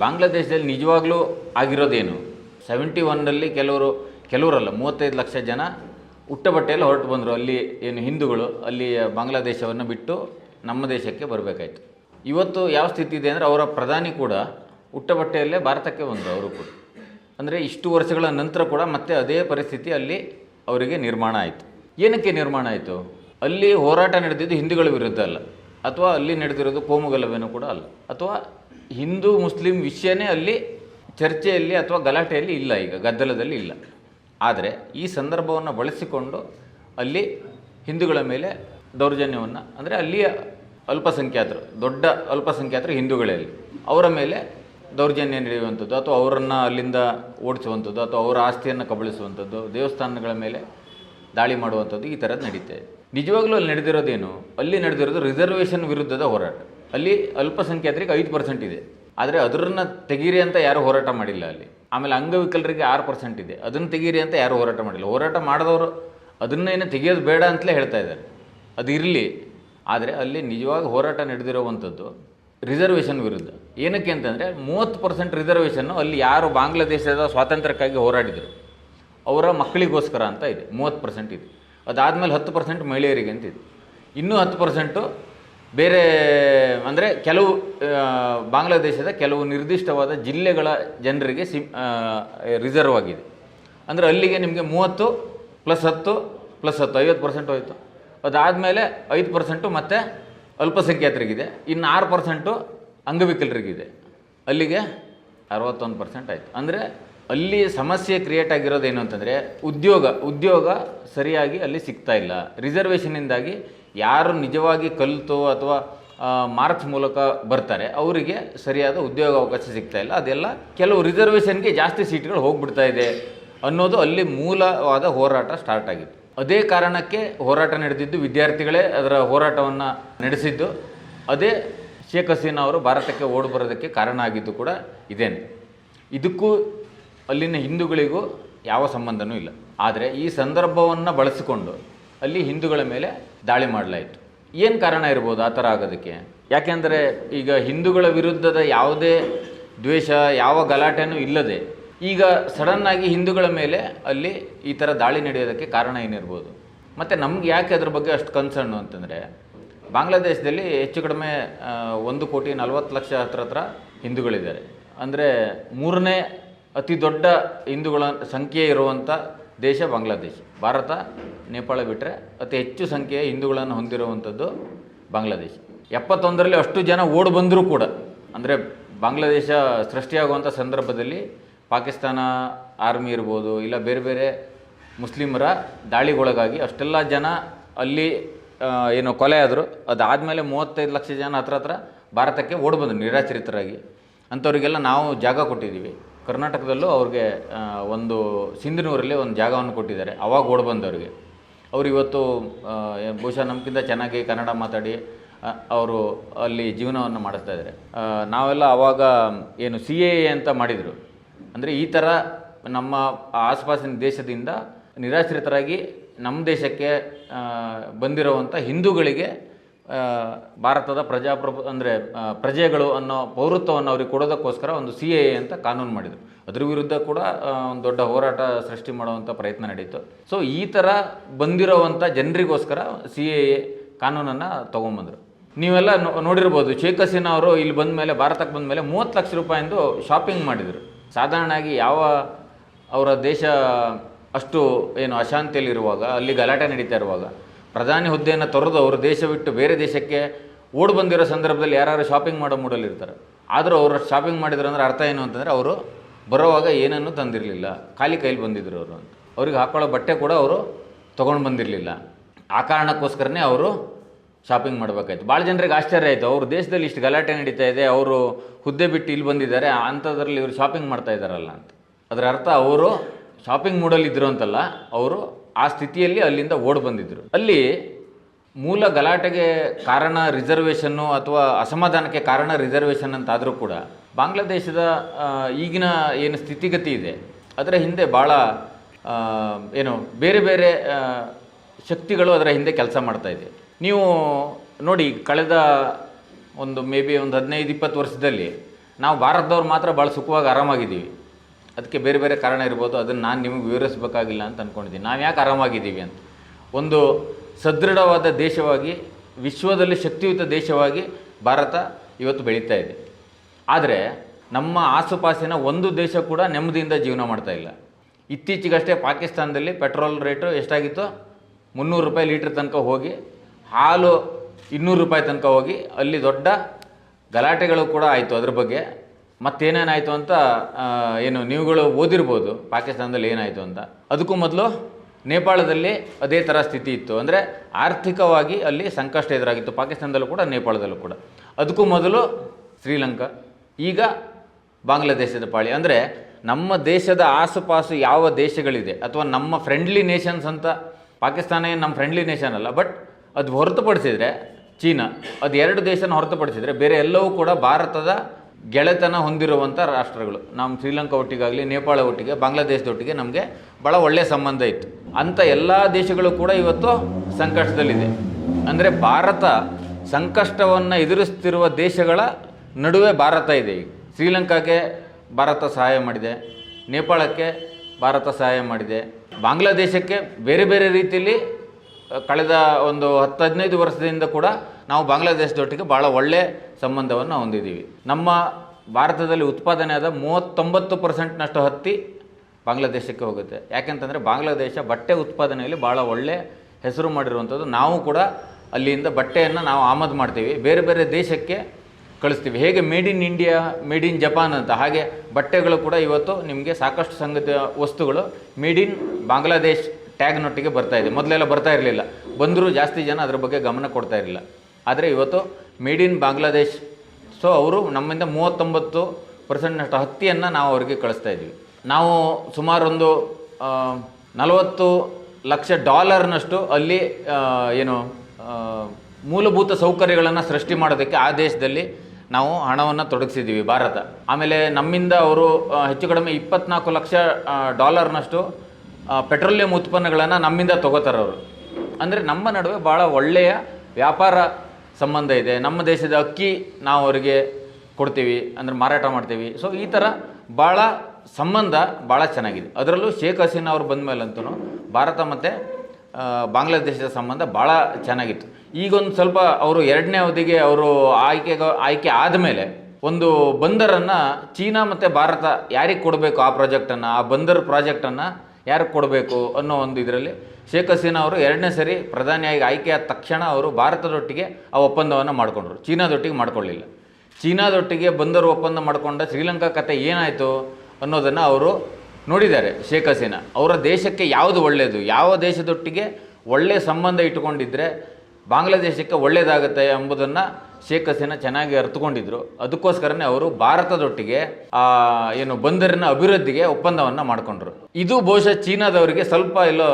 ಬಾಂಗ್ಲಾದೇಶದಲ್ಲಿ ನಿಜವಾಗ್ಲೂ ಆಗಿರೋದೇನು? ಸೆವೆಂಟಿ ಒನ್ನಲ್ಲಿ ಕೆಲವರು, ಕೆಲವರಲ್ಲ, ಮೂವತ್ತೈದು ಲಕ್ಷ ಜನ ಉಟ್ಟ ಬಟ್ಟೆಯಲ್ಲಿ ಹೊರಟು ಬಂದರು. ಅಲ್ಲಿ ಏನು ಹಿಂದೂಗಳು, ಅಲ್ಲಿ ಬಾಂಗ್ಲಾದೇಶವನ್ನು ಬಿಟ್ಟು ನಮ್ಮ ದೇಶಕ್ಕೆ ಬರಬೇಕಾಯ್ತು. ಇವತ್ತು ಯಾವ ಸ್ಥಿತಿ ಇದೆ ಅಂದರೆ ಅವರ ಪ್ರಧಾನಿ ಕೂಡ ಉಟ್ಟ ಬಟ್ಟೆಯಲ್ಲೇ ಭಾರತಕ್ಕೆ ಬಂದರು ಅವರು ಕೂಡ. ಅಂದರೆ ಇಷ್ಟು ವರ್ಷಗಳ ನಂತರ ಕೂಡ ಮತ್ತೆ ಅದೇ ಪರಿಸ್ಥಿತಿ ಅಲ್ಲಿ ಅವರಿಗೆ ನಿರ್ಮಾಣ ಆಯಿತು. ಏನಕ್ಕೆ ನಿರ್ಮಾಣ ಆಯಿತು? ಅಲ್ಲಿ ಹೋರಾಟ ನಡೆದಿದ್ದು ಹಿಂದೂಗಳ ವಿರುದ್ಧ ಅಲ್ಲ. ಅಥವಾ ಅಲ್ಲಿ ನಡೆದಿರೋದು ಕೋಮುಗಲಭೆನೂ ಕೂಡ ಅಲ್ಲ. ಅಥವಾ ಹಿಂದೂ ಮುಸ್ಲಿಂ ವಿಷಯನೇ ಅಲ್ಲಿ ಚರ್ಚೆಯಲ್ಲಿ ಅಥವಾ ಗಲಾಟೆಯಲ್ಲಿ ಇಲ್ಲ ಈಗ, ಗದ್ದಲದಲ್ಲಿ ಇಲ್ಲ. ಆದರೆ ಈ ಸಂದರ್ಭವನ್ನು ಬಳಸಿಕೊಂಡು ಅಲ್ಲಿ ಹಿಂದೂಗಳ ಮೇಲೆ ದೌರ್ಜನ್ಯವನ್ನು, ಅಂದರೆ ಅಲ್ಲಿಯ ಅಲ್ಪಸಂಖ್ಯಾತರು, ದೊಡ್ಡ ಅಲ್ಪಸಂಖ್ಯಾತರು ಹಿಂದೂಗಳೇ ಅಲ್ಲಿ. ಅವರ ಮೇಲೆ ದೌರ್ಜನ್ಯ ನಡೆಯುವಂಥದ್ದು, ಅಥವಾ ಅವರನ್ನು ಅಲ್ಲಿಂದ ಓಡಿಸುವಂಥದ್ದು, ಅಥವಾ ಅವರ ಆಸ್ತಿಯನ್ನು ಕಬಳಿಸುವಂಥದ್ದು, ದೇವಸ್ಥಾನಗಳ ಮೇಲೆ ದಾಳಿ ಮಾಡುವಂಥದ್ದು ಈ ಥರದ್ದು ನಡೀತೆ ನಿಜವಾಗ್ಲೂ ಅಲ್ಲಿ ನಡೆದಿರೋದೇನು? ಅಲ್ಲಿ ನಡೆದಿರೋದು ರಿಸರ್ವೇಷನ್ ವಿರುದ್ಧದ ಹೋರಾಟ. ಅಲ್ಲಿ ಅಲ್ಪಸಂಖ್ಯಾತರಿಗೆ ಐದು ಪರ್ಸೆಂಟ್ ಇದೆ. ಆದರೆ ಅದರನ್ನು ತೆಗೀರಿ ಅಂತ ಯಾರು ಹೋರಾಟ ಮಾಡಿಲ್ಲ ಅಲ್ಲಿ. ಆಮೇಲೆ ಅಂಗವಿಕಲರಿಗೆ ಆರು ಪರ್ಸೆಂಟ್ ಇದೆ. ಅದನ್ನು ತೆಗೀರಿ ಅಂತ ಯಾರು ಹೋರಾಟ ಮಾಡಿಲ್ಲ. ಹೋರಾಟ ಮಾಡಿದವರು ಅದನ್ನೇನು ತೆಗೆಯೋದು ಬೇಡ ಅಂತಲೇ ಹೇಳ್ತಾ ಇದ್ದಾರೆ. ಅದು ಇರಲಿ. ಆದರೆ ಅಲ್ಲಿ ನಿಜವಾಗಿ ಹೋರಾಟ ನಡೆದಿರುವಂಥದ್ದು ರಿಸರ್ವೇಷನ್ ವಿರುದ್ಧ. ಏನಕ್ಕೆ ಅಂತಂದರೆ ಮೂವತ್ತು ಪರ್ಸೆಂಟ್ ರಿಸರ್ವೇಷನ್ನು ಅಲ್ಲಿ ಯಾರು ಬಾಂಗ್ಲಾದೇಶದ ಸ್ವಾತಂತ್ರ್ಯಕ್ಕಾಗಿ ಹೋರಾಡಿದರು. ಅವರ ಮಕ್ಕಳಿಗೋಸ್ಕರ ಅಂತ ಇದೆ. ಮೂವತ್ತು ಪರ್ಸೆಂಟ್ ಇದೆ. ಅದಾದಮೇಲೆ ಹತ್ತು ಪರ್ಸೆಂಟ್ ಮಹಿಳೆಯರಿಗೆ ಅಂತ ಇದೆ. ಇನ್ನೂ ಹತ್ತು ಪರ್ಸೆಂಟು ಬೇರೆ, ಅಂದರೆ ಕೆಲವು ಬಾಂಗ್ಲಾದೇಶದ ಕೆಲವು ನಿರ್ದಿಷ್ಟವಾದ ಜಿಲ್ಲೆಗಳ ಜನರಿಗೆ ಸಿ ರಿಸರ್ವ್ ಆಗಿದೆ. ಅಂದರೆ ಅಲ್ಲಿಗೆ ನಿಮಗೆ ಮೂವತ್ತು ಪ್ಲಸ್ ಹತ್ತು ಪ್ಲಸ್ ಹತ್ತು, ಐವತ್ತು ಪರ್ಸೆಂಟ್ ಹೋಯಿತು. ಅದಾದಮೇಲೆ ಐದು ಪರ್ಸೆಂಟು ಮತ್ತು ಅಲ್ಪಸಂಖ್ಯಾತರಿಗಿದೆ. ಇನ್ನು ಆರು ಪರ್ಸೆಂಟು ಅಂಗವಿಕಲರಿಗಿದೆ. ಅಲ್ಲಿಗೆ ಅರವತ್ತೊಂದು ಪರ್ಸೆಂಟ್ ಆಯಿತು. ಅಂದರೆ ಅಲ್ಲಿ ಸಮಸ್ಯೆ ಕ್ರಿಯೇಟ್ ಆಗಿರೋದೇನು ಅಂತಂದರೆ ಉದ್ಯೋಗ ಉದ್ಯೋಗ ಸರಿಯಾಗಿ ಅಲ್ಲಿ ಸಿಗ್ತಾ ಇಲ್ಲ. ರಿಸರ್ವೇಷನ್ನಿಂದಾಗಿ ಯಾರು ನಿಜವಾಗಿ ಕಲಿತು ಅಥವಾ ಮಾರ್ಕ್ಸ್ ಮೂಲಕ ಬರ್ತಾರೆ, ಅವರಿಗೆ ಸರಿಯಾದ ಉದ್ಯೋಗ ಅವಕಾಶ ಸಿಗ್ತಾ ಇಲ್ಲ. ಅದೆಲ್ಲ ಕೆಲವು ರಿಸರ್ವೇಷನ್ಗೆ ಜಾಸ್ತಿ ಸೀಟ್ಗಳು ಹೋಗ್ಬಿಡ್ತಾ ಇದೆ ಅನ್ನೋದು ಅಲ್ಲಿ ಮೂಲವಾದ ಹೋರಾಟ ಸ್ಟಾರ್ಟ್ ಆಗಿತ್ತು. ಅದೇ ಕಾರಣಕ್ಕೆ ಹೋರಾಟ ನಡೆದಿದ್ದು, ವಿದ್ಯಾರ್ಥಿಗಳೇ ಅದರ ಹೋರಾಟವನ್ನು ನಡೆಸಿದ್ದು. ಅದೇ ಶೇಖ್ ಹಸೀನಾ ಅವರು ಭಾರತಕ್ಕೆ ಓಡಿ ಬರೋದಕ್ಕೆ ಕಾರಣ ಆಗಿದ್ದು ಕೂಡ ಇದೇನೆ. ಇದಕ್ಕೂ ಅಲ್ಲಿನ ಹಿಂದೂಗಳಿಗೂ ಯಾವ ಸಂಬಂಧನೂ ಇಲ್ಲ. ಆದರೆ ಈ ಸಂದರ್ಭವನ್ನು ಬಳಸಿಕೊಂಡು ಅಲ್ಲಿ ಹಿಂದೂಗಳ ಮೇಲೆ ದಾಳಿ ಮಾಡಲಾಯಿತು. ಏನು ಕಾರಣ ಇರ್ಬೋದು ಆ ಥರ ಆಗೋದಕ್ಕೆ? ಯಾಕೆಂದರೆ ಈಗ ಹಿಂದೂಗಳ ವಿರುದ್ಧದ ಯಾವುದೇ ದ್ವೇಷ, ಯಾವ ಗಲಾಟೆನೂ ಇಲ್ಲದೆ ಈಗ ಸಡನ್ನಾಗಿ ಹಿಂದೂಗಳ ಮೇಲೆ ಅಲ್ಲಿ ಈ ಥರ ದಾಳಿ ನಡೆಯೋದಕ್ಕೆ ಕಾರಣ ಏನಿರ್ಬೋದು? ಮತ್ತು ನಮ್ಗೆ ಯಾಕೆ ಅದ್ರ ಬಗ್ಗೆ ಅಷ್ಟು ಕನ್ಸರ್ನು ಅಂತಂದರೆ, ಬಾಂಗ್ಲಾದೇಶದಲ್ಲಿ ಹೆಚ್ಚು ಕಡಿಮೆ ಒಂದು ಕೋಟಿ ನಲವತ್ತು ಲಕ್ಷ ಹತ್ರ ಹತ್ರ ಹಿಂದೂಗಳಿದ್ದಾರೆ. ಅಂದರೆ ಮೂರನೇ ಅತಿ ದೊಡ್ಡ ಹಿಂದೂಗಳ ಸಂಖ್ಯೆ ಇರುವಂಥ ದೇಶ ಬಾಂಗ್ಲಾದೇಶ. ಭಾರತ, ನೇಪಾಳ ಬಿಟ್ಟರೆ ಅತಿ ಹೆಚ್ಚು ಸಂಖ್ಯೆಯ ಹಿಂದೂಗಳನ್ನು ಹೊಂದಿರುವಂಥದ್ದು ಬಾಂಗ್ಲಾದೇಶ. ಎಪ್ಪತ್ತೊಂದರಲ್ಲಿ ಅಷ್ಟು ಜನ ಓಡಿ ಬಂದರೂ ಕೂಡ, ಅಂದರೆ ಬಾಂಗ್ಲಾದೇಶ ಸೃಷ್ಟಿಯಾಗುವಂಥ ಸಂದರ್ಭದಲ್ಲಿ ಪಾಕಿಸ್ತಾನ ಆರ್ಮಿ ಇರ್ಬೋದು, ಇಲ್ಲ ಬೇರೆ ಬೇರೆ ಮುಸ್ಲಿಮರ ದಾಳಿಗೊಳಗಾಗಿ ಅಷ್ಟೆಲ್ಲ ಜನ ಅಲ್ಲಿ ಏನು ಕೊಲೆ ಆದರು, ಅದಾದಮೇಲೆ ಮೂವತ್ತೈದು ಲಕ್ಷ ಜನ ಹತ್ರ ಹತ್ರ ಭಾರತಕ್ಕೆ ಓಡಿ ಬಂದರು, ನಿರಾಶ್ರಿತರಾಗಿ. ಅಂಥವರಿಗೆಲ್ಲ ನಾವು ಜಾಗ ಕೊಟ್ಟಿದ್ದೀವಿ. ಕರ್ನಾಟಕದಲ್ಲೂ ಅವ್ರಿಗೆ ಒಂದು ಸಿಂಧನೂರಲ್ಲಿ ಒಂದು ಜಾಗವನ್ನು ಕೊಟ್ಟಿದ್ದಾರೆ, ಅವಾಗ ಓಡಿ ಬಂದವ್ರಿಗೆ. ಅವರು ಇವತ್ತು ಬಹುಶಃ ನಮಗಿಂತ ಚೆನ್ನಾಗಿ ಕನ್ನಡ ಮಾತಾಡಿ ಅವರು ಅಲ್ಲಿ ಜೀವನವನ್ನು ಮಾಡಿಸ್ತಾ ಇದ್ದಾರೆ. ನಾವೆಲ್ಲ ಅವಾಗ, ಏನು ಸಿ ಎ ಅಂತ ಮಾಡಿದರು. ಅಂದರೆ ಈ ಥರ ನಮ್ಮ ಆಸುಪಾಸಿನ ದೇಶದಿಂದ ನಿರಾಶ್ರಿತರಾಗಿ ನಮ್ಮ ದೇಶಕ್ಕೆ ಬಂದಿರುವಂಥ ಹಿಂದೂಗಳಿಗೆ ಭಾರತದ ಪ್ರಜಾಪ್ರಭು ಅಂದರೆ ಪ್ರಜೆಗಳು ಅನ್ನೋ ಪೌರತ್ವವನ್ನು ಅವ್ರಿಗೆ ಕೊಡೋದಕ್ಕೋಸ್ಕರ ಒಂದು ಸಿ ಎ ಅಂತ ಕಾನೂನು ಮಾಡಿದರು. ಅದ್ರ ವಿರುದ್ಧ ಕೂಡ ಒಂದು ದೊಡ್ಡ ಹೋರಾಟ ಸೃಷ್ಟಿ ಮಾಡುವಂಥ ಪ್ರಯತ್ನ ನಡೀತು. ಸೊ ಈ ಥರ ಬಂದಿರೋವಂಥ ಜನರಿಗೋಸ್ಕರ ಸಿ ಎ ಕಾನೂನನ್ನು ತೊಗೊಂಬಂದರು. ನೀವೆಲ್ಲ ನೋಡಿರ್ಬೋದು, ಶೇಖ್ ಹಸೀನಾ ಅವರು ಇಲ್ಲಿ ಬಂದ ಮೇಲೆ, ಭಾರತಕ್ಕೆ ಬಂದ ಮೇಲೆ ಮೂವತ್ತು ಲಕ್ಷ ರೂಪಾಯಿಂದು ಶಾಪಿಂಗ್ ಮಾಡಿದರು. ಸಾಧಾರಣವಾಗಿ ಯಾವ ಅವರ ದೇಶ ಅಷ್ಟು ಏನು ಅಶಾಂತಿಯಲ್ಲಿರುವಾಗ, ಅಲ್ಲಿ ಗಲಾಟೆ ನಡೀತಾ ಇರುವಾಗ ಪ್ರಧಾನಿ ಹುದ್ದೆಯನ್ನು ತೊರೆದು ಅವರು ದೇಶ ಬಿಟ್ಟು ಬೇರೆ ದೇಶಕ್ಕೆ ಓಡಿ ಬಂದಿರೋ ಸಂದರ್ಭದಲ್ಲಿ ಯಾರು ಶಾಪಿಂಗ್ ಮಾಡೋ ಮೂಡಲ್ಲಿರ್ತಾರೆ ಆದರೂ ಅವರು ಶಾಪಿಂಗ್ ಮಾಡಿದ್ರು ಅಂದ್ರೆ ಅರ್ಥ ಏನು ಅಂತಂದರೆ ಅವರು ಬರೋವಾಗ ಏನನ್ನೂ ತಂದಿರಲಿಲ್ಲ. ಖಾಲಿ ಕೈಲಿ ಬಂದಿದ್ರು ಅವರು ಅಂತ. ಅವ್ರಿಗೆ ಹಾಕೊಳ್ಳೋ ಬಟ್ಟೆ ಕೂಡ ಅವರು ತೊಗೊಂಡು ಬಂದಿರಲಿಲ್ಲ. ಆ ಕಾರಣಕ್ಕೋಸ್ಕರನೇ ಅವರು ಶಾಪಿಂಗ್ ಮಾಡಬೇಕಾಯ್ತು. ಭಾಳ ಜನರಿಗೆ ಆಶ್ಚರ್ಯ ಆಯಿತು. ಅವ್ರ ದೇಶದಲ್ಲಿ ಇಷ್ಟು ಗಲಾಟೆ ನಡೀತಾ ಇದೆ, ಅವರು ಹುದ್ದೆ ಬಿಟ್ಟು ಇಲ್ಲಿ ಬಂದಿದ್ದಾರೆ ಅಂಥದ್ರಲ್ಲಿ ಇವರು ಶಾಪಿಂಗ್ ಮಾಡ್ತಾ ಇದ್ದಾರಲ್ಲ ಅಂತ. ಅದರ ಅರ್ಥ ಅವರು ಶಾಪಿಂಗ್ ಮೂಡಲ್ಲಿ ಇದ್ರು ಅಂತಲ್ಲ, ಅವರು ಆ ಸ್ಥಿತಿಯಲ್ಲಿ ಅಲ್ಲಿಂದ ಓಡಿ ಬಂದಿದ್ದರು ಅಲ್ಲಿ ಮೂಲ ಗಲಾಟೆಗೆ ಕಾರಣ ರಿಸರ್ವೇಷನ್ನು ಅಥವಾ ಅಸಮಾಧಾನಕ್ಕೆ ಕಾರಣ ರಿಸರ್ವೇಷನ್ ಅಂತಾದರೂ ಕೂಡ ಬಾಂಗ್ಲಾದೇಶದ ಈಗಿನ ಏನು ಸ್ಥಿತಿಗತಿ ಇದೆ, ಅದರ ಹಿಂದೆ ಭಾಳ ಏನು ಬೇರೆ ಬೇರೆ ಶಕ್ತಿಗಳು ಅದರ ಹಿಂದೆ ಕೆಲಸ ಮಾಡ್ತಾ ಇದೆ. ನೀವು ನೋಡಿ ಕಳೆದ ಒಂದು, ಮೇ ಬಿ ಒಂದು ಹದಿನೈದು, ಇಪ್ಪತ್ತು ವರ್ಷದಲ್ಲಿ ನಾವು ಭಾರತದವ್ರು ಮಾತ್ರ ಭಾಳ ಸುಖವಾಗಿ ಆರಾಮಾಗಿದ್ದೀವಿ. ಅದಕ್ಕೆ ಬೇರೆ ಬೇರೆ ಕಾರಣ ಇರ್ಬೋದು, ಅದನ್ನು ನಾನು ನಿಮಗೆ ವಿವರಿಸಬೇಕಾಗಿಲ್ಲ ಅಂತ ಅಂದ್ಕೊಂಡಿದ್ದೀನಿ ನಾವು ಯಾಕೆ ಆರಾಮಾಗಿದ್ದೀವಿ ಅಂತ. ಒಂದು ಸದೃಢವಾದ ದೇಶವಾಗಿ, ವಿಶ್ವದಲ್ಲಿ ಶಕ್ತಿಯುತ ದೇಶವಾಗಿ ಭಾರತ ಇವತ್ತು ಬೆಳೀತಾ ಇದೆ. ಆದರೆ ನಮ್ಮ ಆಸುಪಾಸಿನ ಒಂದು ದೇಶ ಕೂಡ ನೆಮ್ಮದಿಯಿಂದ ಜೀವನ ಮಾಡ್ತಾ ಇಲ್ಲ. ಇತ್ತೀಚೆಗಷ್ಟೇ ಪಾಕಿಸ್ತಾನದಲ್ಲಿ ಪೆಟ್ರೋಲ್ ರೇಟು ಎಷ್ಟಾಗಿತ್ತು? ಮುನ್ನೂರು ರೂಪಾಯಿ ಲೀಟ್ರ್ ತನಕ ಹೋಗಿ, ಹಾಲು ಇನ್ನೂರು ರೂಪಾಯಿ ತನಕ ಹೋಗಿ, ಅಲ್ಲಿ ದೊಡ್ಡ ಗಲಾಟೆಗಳು ಕೂಡ ಆಯಿತು ಅದ್ರ ಬಗ್ಗೆ. ಮತ್ತೇನೇನಾಯಿತು ಅಂತ ಏನು ನೀವುಗಳು ಓದಿರ್ಬೋದು, ಪಾಕಿಸ್ತಾನದಲ್ಲಿ ಏನಾಯಿತು ಅಂತ. ಅದಕ್ಕೂ ಮೊದಲು ನೇಪಾಳದಲ್ಲಿ ಅದೇ ಥರ ಸ್ಥಿತಿ ಇತ್ತು. ಅಂದರೆ ಆರ್ಥಿಕವಾಗಿ ಅಲ್ಲಿ ಸಂಕಷ್ಟ ಎದುರಾಗಿತ್ತು. ಪಾಕಿಸ್ತಾನದಲ್ಲೂ ಕೂಡ, ನೇಪಾಳದಲ್ಲೂ ಕೂಡ. ಅದಕ್ಕೂ ಮೊದಲು ಶ್ರೀಲಂಕಾ, ಈಗ ಬಾಂಗ್ಲಾದೇಶದ ಪಾಳಿ. ಅಂದರೆ ನಮ್ಮ ದೇಶದ ಆಸುಪಾಸು ಯಾವ ದೇಶಗಳಿದೆ? ಅಥವಾ ನಮ್ಮ ಫ್ರೆಂಡ್ಲಿ ನೇಷನ್ಸ್ ಅಂತ, ಪಾಕಿಸ್ತಾನ ಏನು ನಮ್ಮ ಫ್ರೆಂಡ್ಲಿ ನೇಷನ್ ಅಲ್ಲ ಬಟ್ ಅದು ಹೊರತುಪಡಿಸಿದರೆ, ಚೀನಾ, ಅದು ಎರಡು ದೇಶನ ಹೊರತುಪಡಿಸಿದರೆ, ಬೇರೆ ಎಲ್ಲವೂ ಕೂಡ ಭಾರತದ ಗೆಳೆತನ ಹೊಂದಿರುವಂಥ ರಾಷ್ಟ್ರಗಳು. ನಮ್ಮ ಶ್ರೀಲಂಕಾ ಒಟ್ಟಿಗಾಗಲಿ, ನೇಪಾಳ ಒಟ್ಟಿಗೆ, ಬಾಂಗ್ಲಾದೇಶದೊಟ್ಟಿಗೆ ನಮಗೆ ಭಾಳ ಒಳ್ಳೆಯ ಸಂಬಂಧ ಇತ್ತು. ಅಂಥ ಎಲ್ಲ ದೇಶಗಳು ಕೂಡ ಇವತ್ತು ಸಂಕಷ್ಟದಲ್ಲಿದೆ. ಅಂದರೆ ಭಾರತ ಸಂಕಷ್ಟವನ್ನು ಎದುರಿಸ್ತಿರುವ ದೇಶಗಳ ನಡುವೆ ಭಾರತ ಇದೆ ಈಗ. ಶ್ರೀಲಂಕಾಗೆ ಭಾರತ ಸಹಾಯ ಮಾಡಿದೆ. ನೇಪಾಳಕ್ಕೆ ಭಾರತ ಸಹಾಯ ಮಾಡಿದೆ. ಬಾಂಗ್ಲಾದೇಶಕ್ಕೆ ಬೇರೆ ಬೇರೆ ರೀತಿಯಲ್ಲಿ ಕಳೆದ ಒಂದು ಹತ್ತು ಹದಿನೈದು ವರ್ಷದಿಂದ ಕೂಡ ನಾವು ಬಾಂಗ್ಲಾದೇಶದೊಟ್ಟಿಗೆ ಭಾಳ ಒಳ್ಳೆಯ ಸಂಬಂಧವನ್ನು ಹೊಂದಿದ್ದೀವಿ. ನಮ್ಮ ಭಾರತದಲ್ಲಿ ಉತ್ಪಾದನೆಯಾದ ಮೂವತ್ತೊಂಬತ್ತು ಪರ್ಸೆಂಟ್ನಷ್ಟು ಹತ್ತಿ ಬಾಂಗ್ಲಾದೇಶಕ್ಕೆ ಹೋಗುತ್ತೆ. ಯಾಕೆಂತಂದರೆ ಬಾಂಗ್ಲಾದೇಶ ಬಟ್ಟೆ ಉತ್ಪಾದನೆಯಲ್ಲಿ ಭಾಳ ಒಳ್ಳೆ ಹೆಸರು ಮಾಡಿರುವಂಥದ್ದು. ನಾವು ಕೂಡ ಅಲ್ಲಿಂದ ಬಟ್ಟೆಯನ್ನು ನಾವು ಆಮದು ಮಾಡ್ತೀವಿ. ಬೇರೆ ಬೇರೆ ದೇಶಕ್ಕೆ ಕಳಿಸ್ತೀವಿ. ಹೇಗೆ made in India, made in Japan ಅಂತ. ಹಾಗೆ ಬಟ್ಟೆಗಳು ಕೂಡ ಇವತ್ತು ನಿಮಗೆ ಸಾಕಷ್ಟು ಸಂಗತಿಯ ವಸ್ತುಗಳು ಮೇಡ್ ಇನ್ ಬಾಂಗ್ಲಾದೇಶ್ ಟ್ಯಾಗ್ನೊಟ್ಟಿಗೆ ಬರ್ತಾ ಇದೆ. ಮೊದಲೆಲ್ಲ ಬರ್ತಾ ಇರಲಿಲ್ಲ. ಬಂದರೂ ಜಾಸ್ತಿ ಜನ ಅದ್ರ ಬಗ್ಗೆ ಗಮನ ಕೊಡ್ತಾ ಇರಲಿಲ್ಲ. ಆದರೆ ಇವತ್ತು ಮೇಡ್ ಇನ್ ಬಾಂಗ್ಲಾದೇಶ್ ಸೊ ಅವರು ನಮ್ಮಿಂದ ಮೂವತ್ತೊಂಬತ್ತು ಪರ್ಸೆಂಟ್ನಷ್ಟು ಹತ್ತಿಯನ್ನು ನಾವು ಅವರಿಗೆ ಕಳಿಸ್ತಾ ಇದ್ವಿ. ನಾವು ಸುಮಾರೊಂದು ನಲವತ್ತು ಲಕ್ಷ ಡಾಲರ್ನಷ್ಟು ಅಲ್ಲಿ ಏನು ಮೂಲಭೂತ ಸೌಕರ್ಯಗಳನ್ನು ಸೃಷ್ಟಿ ಮಾಡೋದಕ್ಕೆ ಆ ದೇಶದಲ್ಲಿ ನಾವು ಹಣವನ್ನು ತೊಡಗಿಸಿದ್ದೀವಿ ಭಾರತ. ಆಮೇಲೆ ನಮ್ಮಿಂದ ಅವರು ಹೆಚ್ಚು ಕಡಿಮೆ ಇಪ್ಪತ್ನಾಲ್ಕು ಲಕ್ಷ ಡಾಲರ್ನಷ್ಟು ಪೆಟ್ರೋಲಿಯಂ ಉತ್ಪನ್ನಗಳನ್ನು ನಮ್ಮಿಂದ ತಗೋತಾರೆ ಅವರು ಅಂದರೆ ನಮ್ಮ ನಡುವೆ ಭಾಳ ಒಳ್ಳೆಯ ವ್ಯಾಪಾರ ಸಂಬಂಧ ಇದೆ. ನಮ್ಮ ದೇಶದ ಅಕ್ಕಿ ನಾವು ಅವರಿಗೆ ಕೊಡ್ತೀವಿ, ಅಂದರೆ ಮಾರಾಟ ಮಾಡ್ತೀವಿ. ಸೊ ಈ ಥರ ಭಾಳ ಸಂಬಂಧ ಭಾಳ ಚೆನ್ನಾಗಿದೆ. ಅದರಲ್ಲೂ ಶೇಖ್ ಹಸೀನಾ ಅವರು ಬಂದ ಮೇಲಂತೂ ಭಾರತ ಮತ್ತು ಬಾಂಗ್ಲಾದೇಶದ ಸಂಬಂಧ ಭಾಳ ಚೆನ್ನಾಗಿತ್ತು. ಈಗೊಂದು ಸ್ವಲ್ಪ ಅವರು ಎರಡನೇ ಅವಧಿಗೆ ಅವರು ಆಯ್ಕೆ ಆಯ್ಕೆ ಆದಮೇಲೆ ಒಂದು ಬಂದರನ್ನು ಚೀನಾ ಮತ್ತು ಭಾರತ ಯಾರಿಗೆ ಕೊಡಬೇಕು ಆ ಪ್ರಾಜೆಕ್ಟನ್ನು ಆ ಬಂದರ್ ಪ್ರಾಜೆಕ್ಟನ್ನು ಯಾರಿಗೆ ಕೊಡಬೇಕು ಅನ್ನೋ ಒಂದು ಇದರಲ್ಲಿ ಶೇಖ್ ಹಸೀನಾ ಅವರು ಎರಡನೇ ಸರಿ ಪ್ರಧಾನಿಯಾಗಿ ಆಯ್ಕೆಯಾದ ತಕ್ಷಣ ಅವರು ಭಾರತದೊಟ್ಟಿಗೆ ಆ ಒಪ್ಪಂದವನ್ನು ಮಾಡಿಕೊಂಡ್ರು. ಚೀನಾದೊಟ್ಟಿಗೆ ಮಾಡ್ಕೊಳ್ಳಿಲ್ಲ. ಚೀನಾದೊಟ್ಟಿಗೆ ಬಂದರು ಒಪ್ಪಂದ ಮಾಡಿಕೊಂಡ ಶ್ರೀಲಂಕಾ ಕತೆ ಏನಾಯಿತು ಅನ್ನೋದನ್ನು ಅವರು ನೋಡಿದ್ದಾರೆ ಶೇಖ್ ಹಸೀನಾ. ಅವರ ದೇಶಕ್ಕೆ ಯಾವುದು ಒಳ್ಳೆಯದು ಯಾವ ದೇಶದೊಟ್ಟಿಗೆ ಒಳ್ಳೆಯ ಸಂಬಂಧ ಇಟ್ಟುಕೊಂಡಿದ್ದರೆ ಬಾಂಗ್ಲಾದೇಶಕ್ಕೆ ಒಳ್ಳೆಯದಾಗುತ್ತೆ ಎಂಬುದನ್ನು ಶೇಖ್ ಹಸೀನಾ ಚೆನ್ನಾಗಿ ಅರ್ಥಕೊಂಡಿದ್ರು ಅದಕ್ಕೋಸ್ಕರನೇ ಅವರು ಭಾರತದೊಟ್ಟಿಗೆ ಏನು, ಬಂದರಿನ ಅಭಿವೃದ್ಧಿಗೆ ಒಪ್ಪಂದವನ್ನು ಮಾಡಿಕೊಂಡ್ರು. ಇದು ಬಹುಶಃ ಚೀನಾದವರಿಗೆ ಸ್ವಲ್ಪ ಎಲ್ಲೋ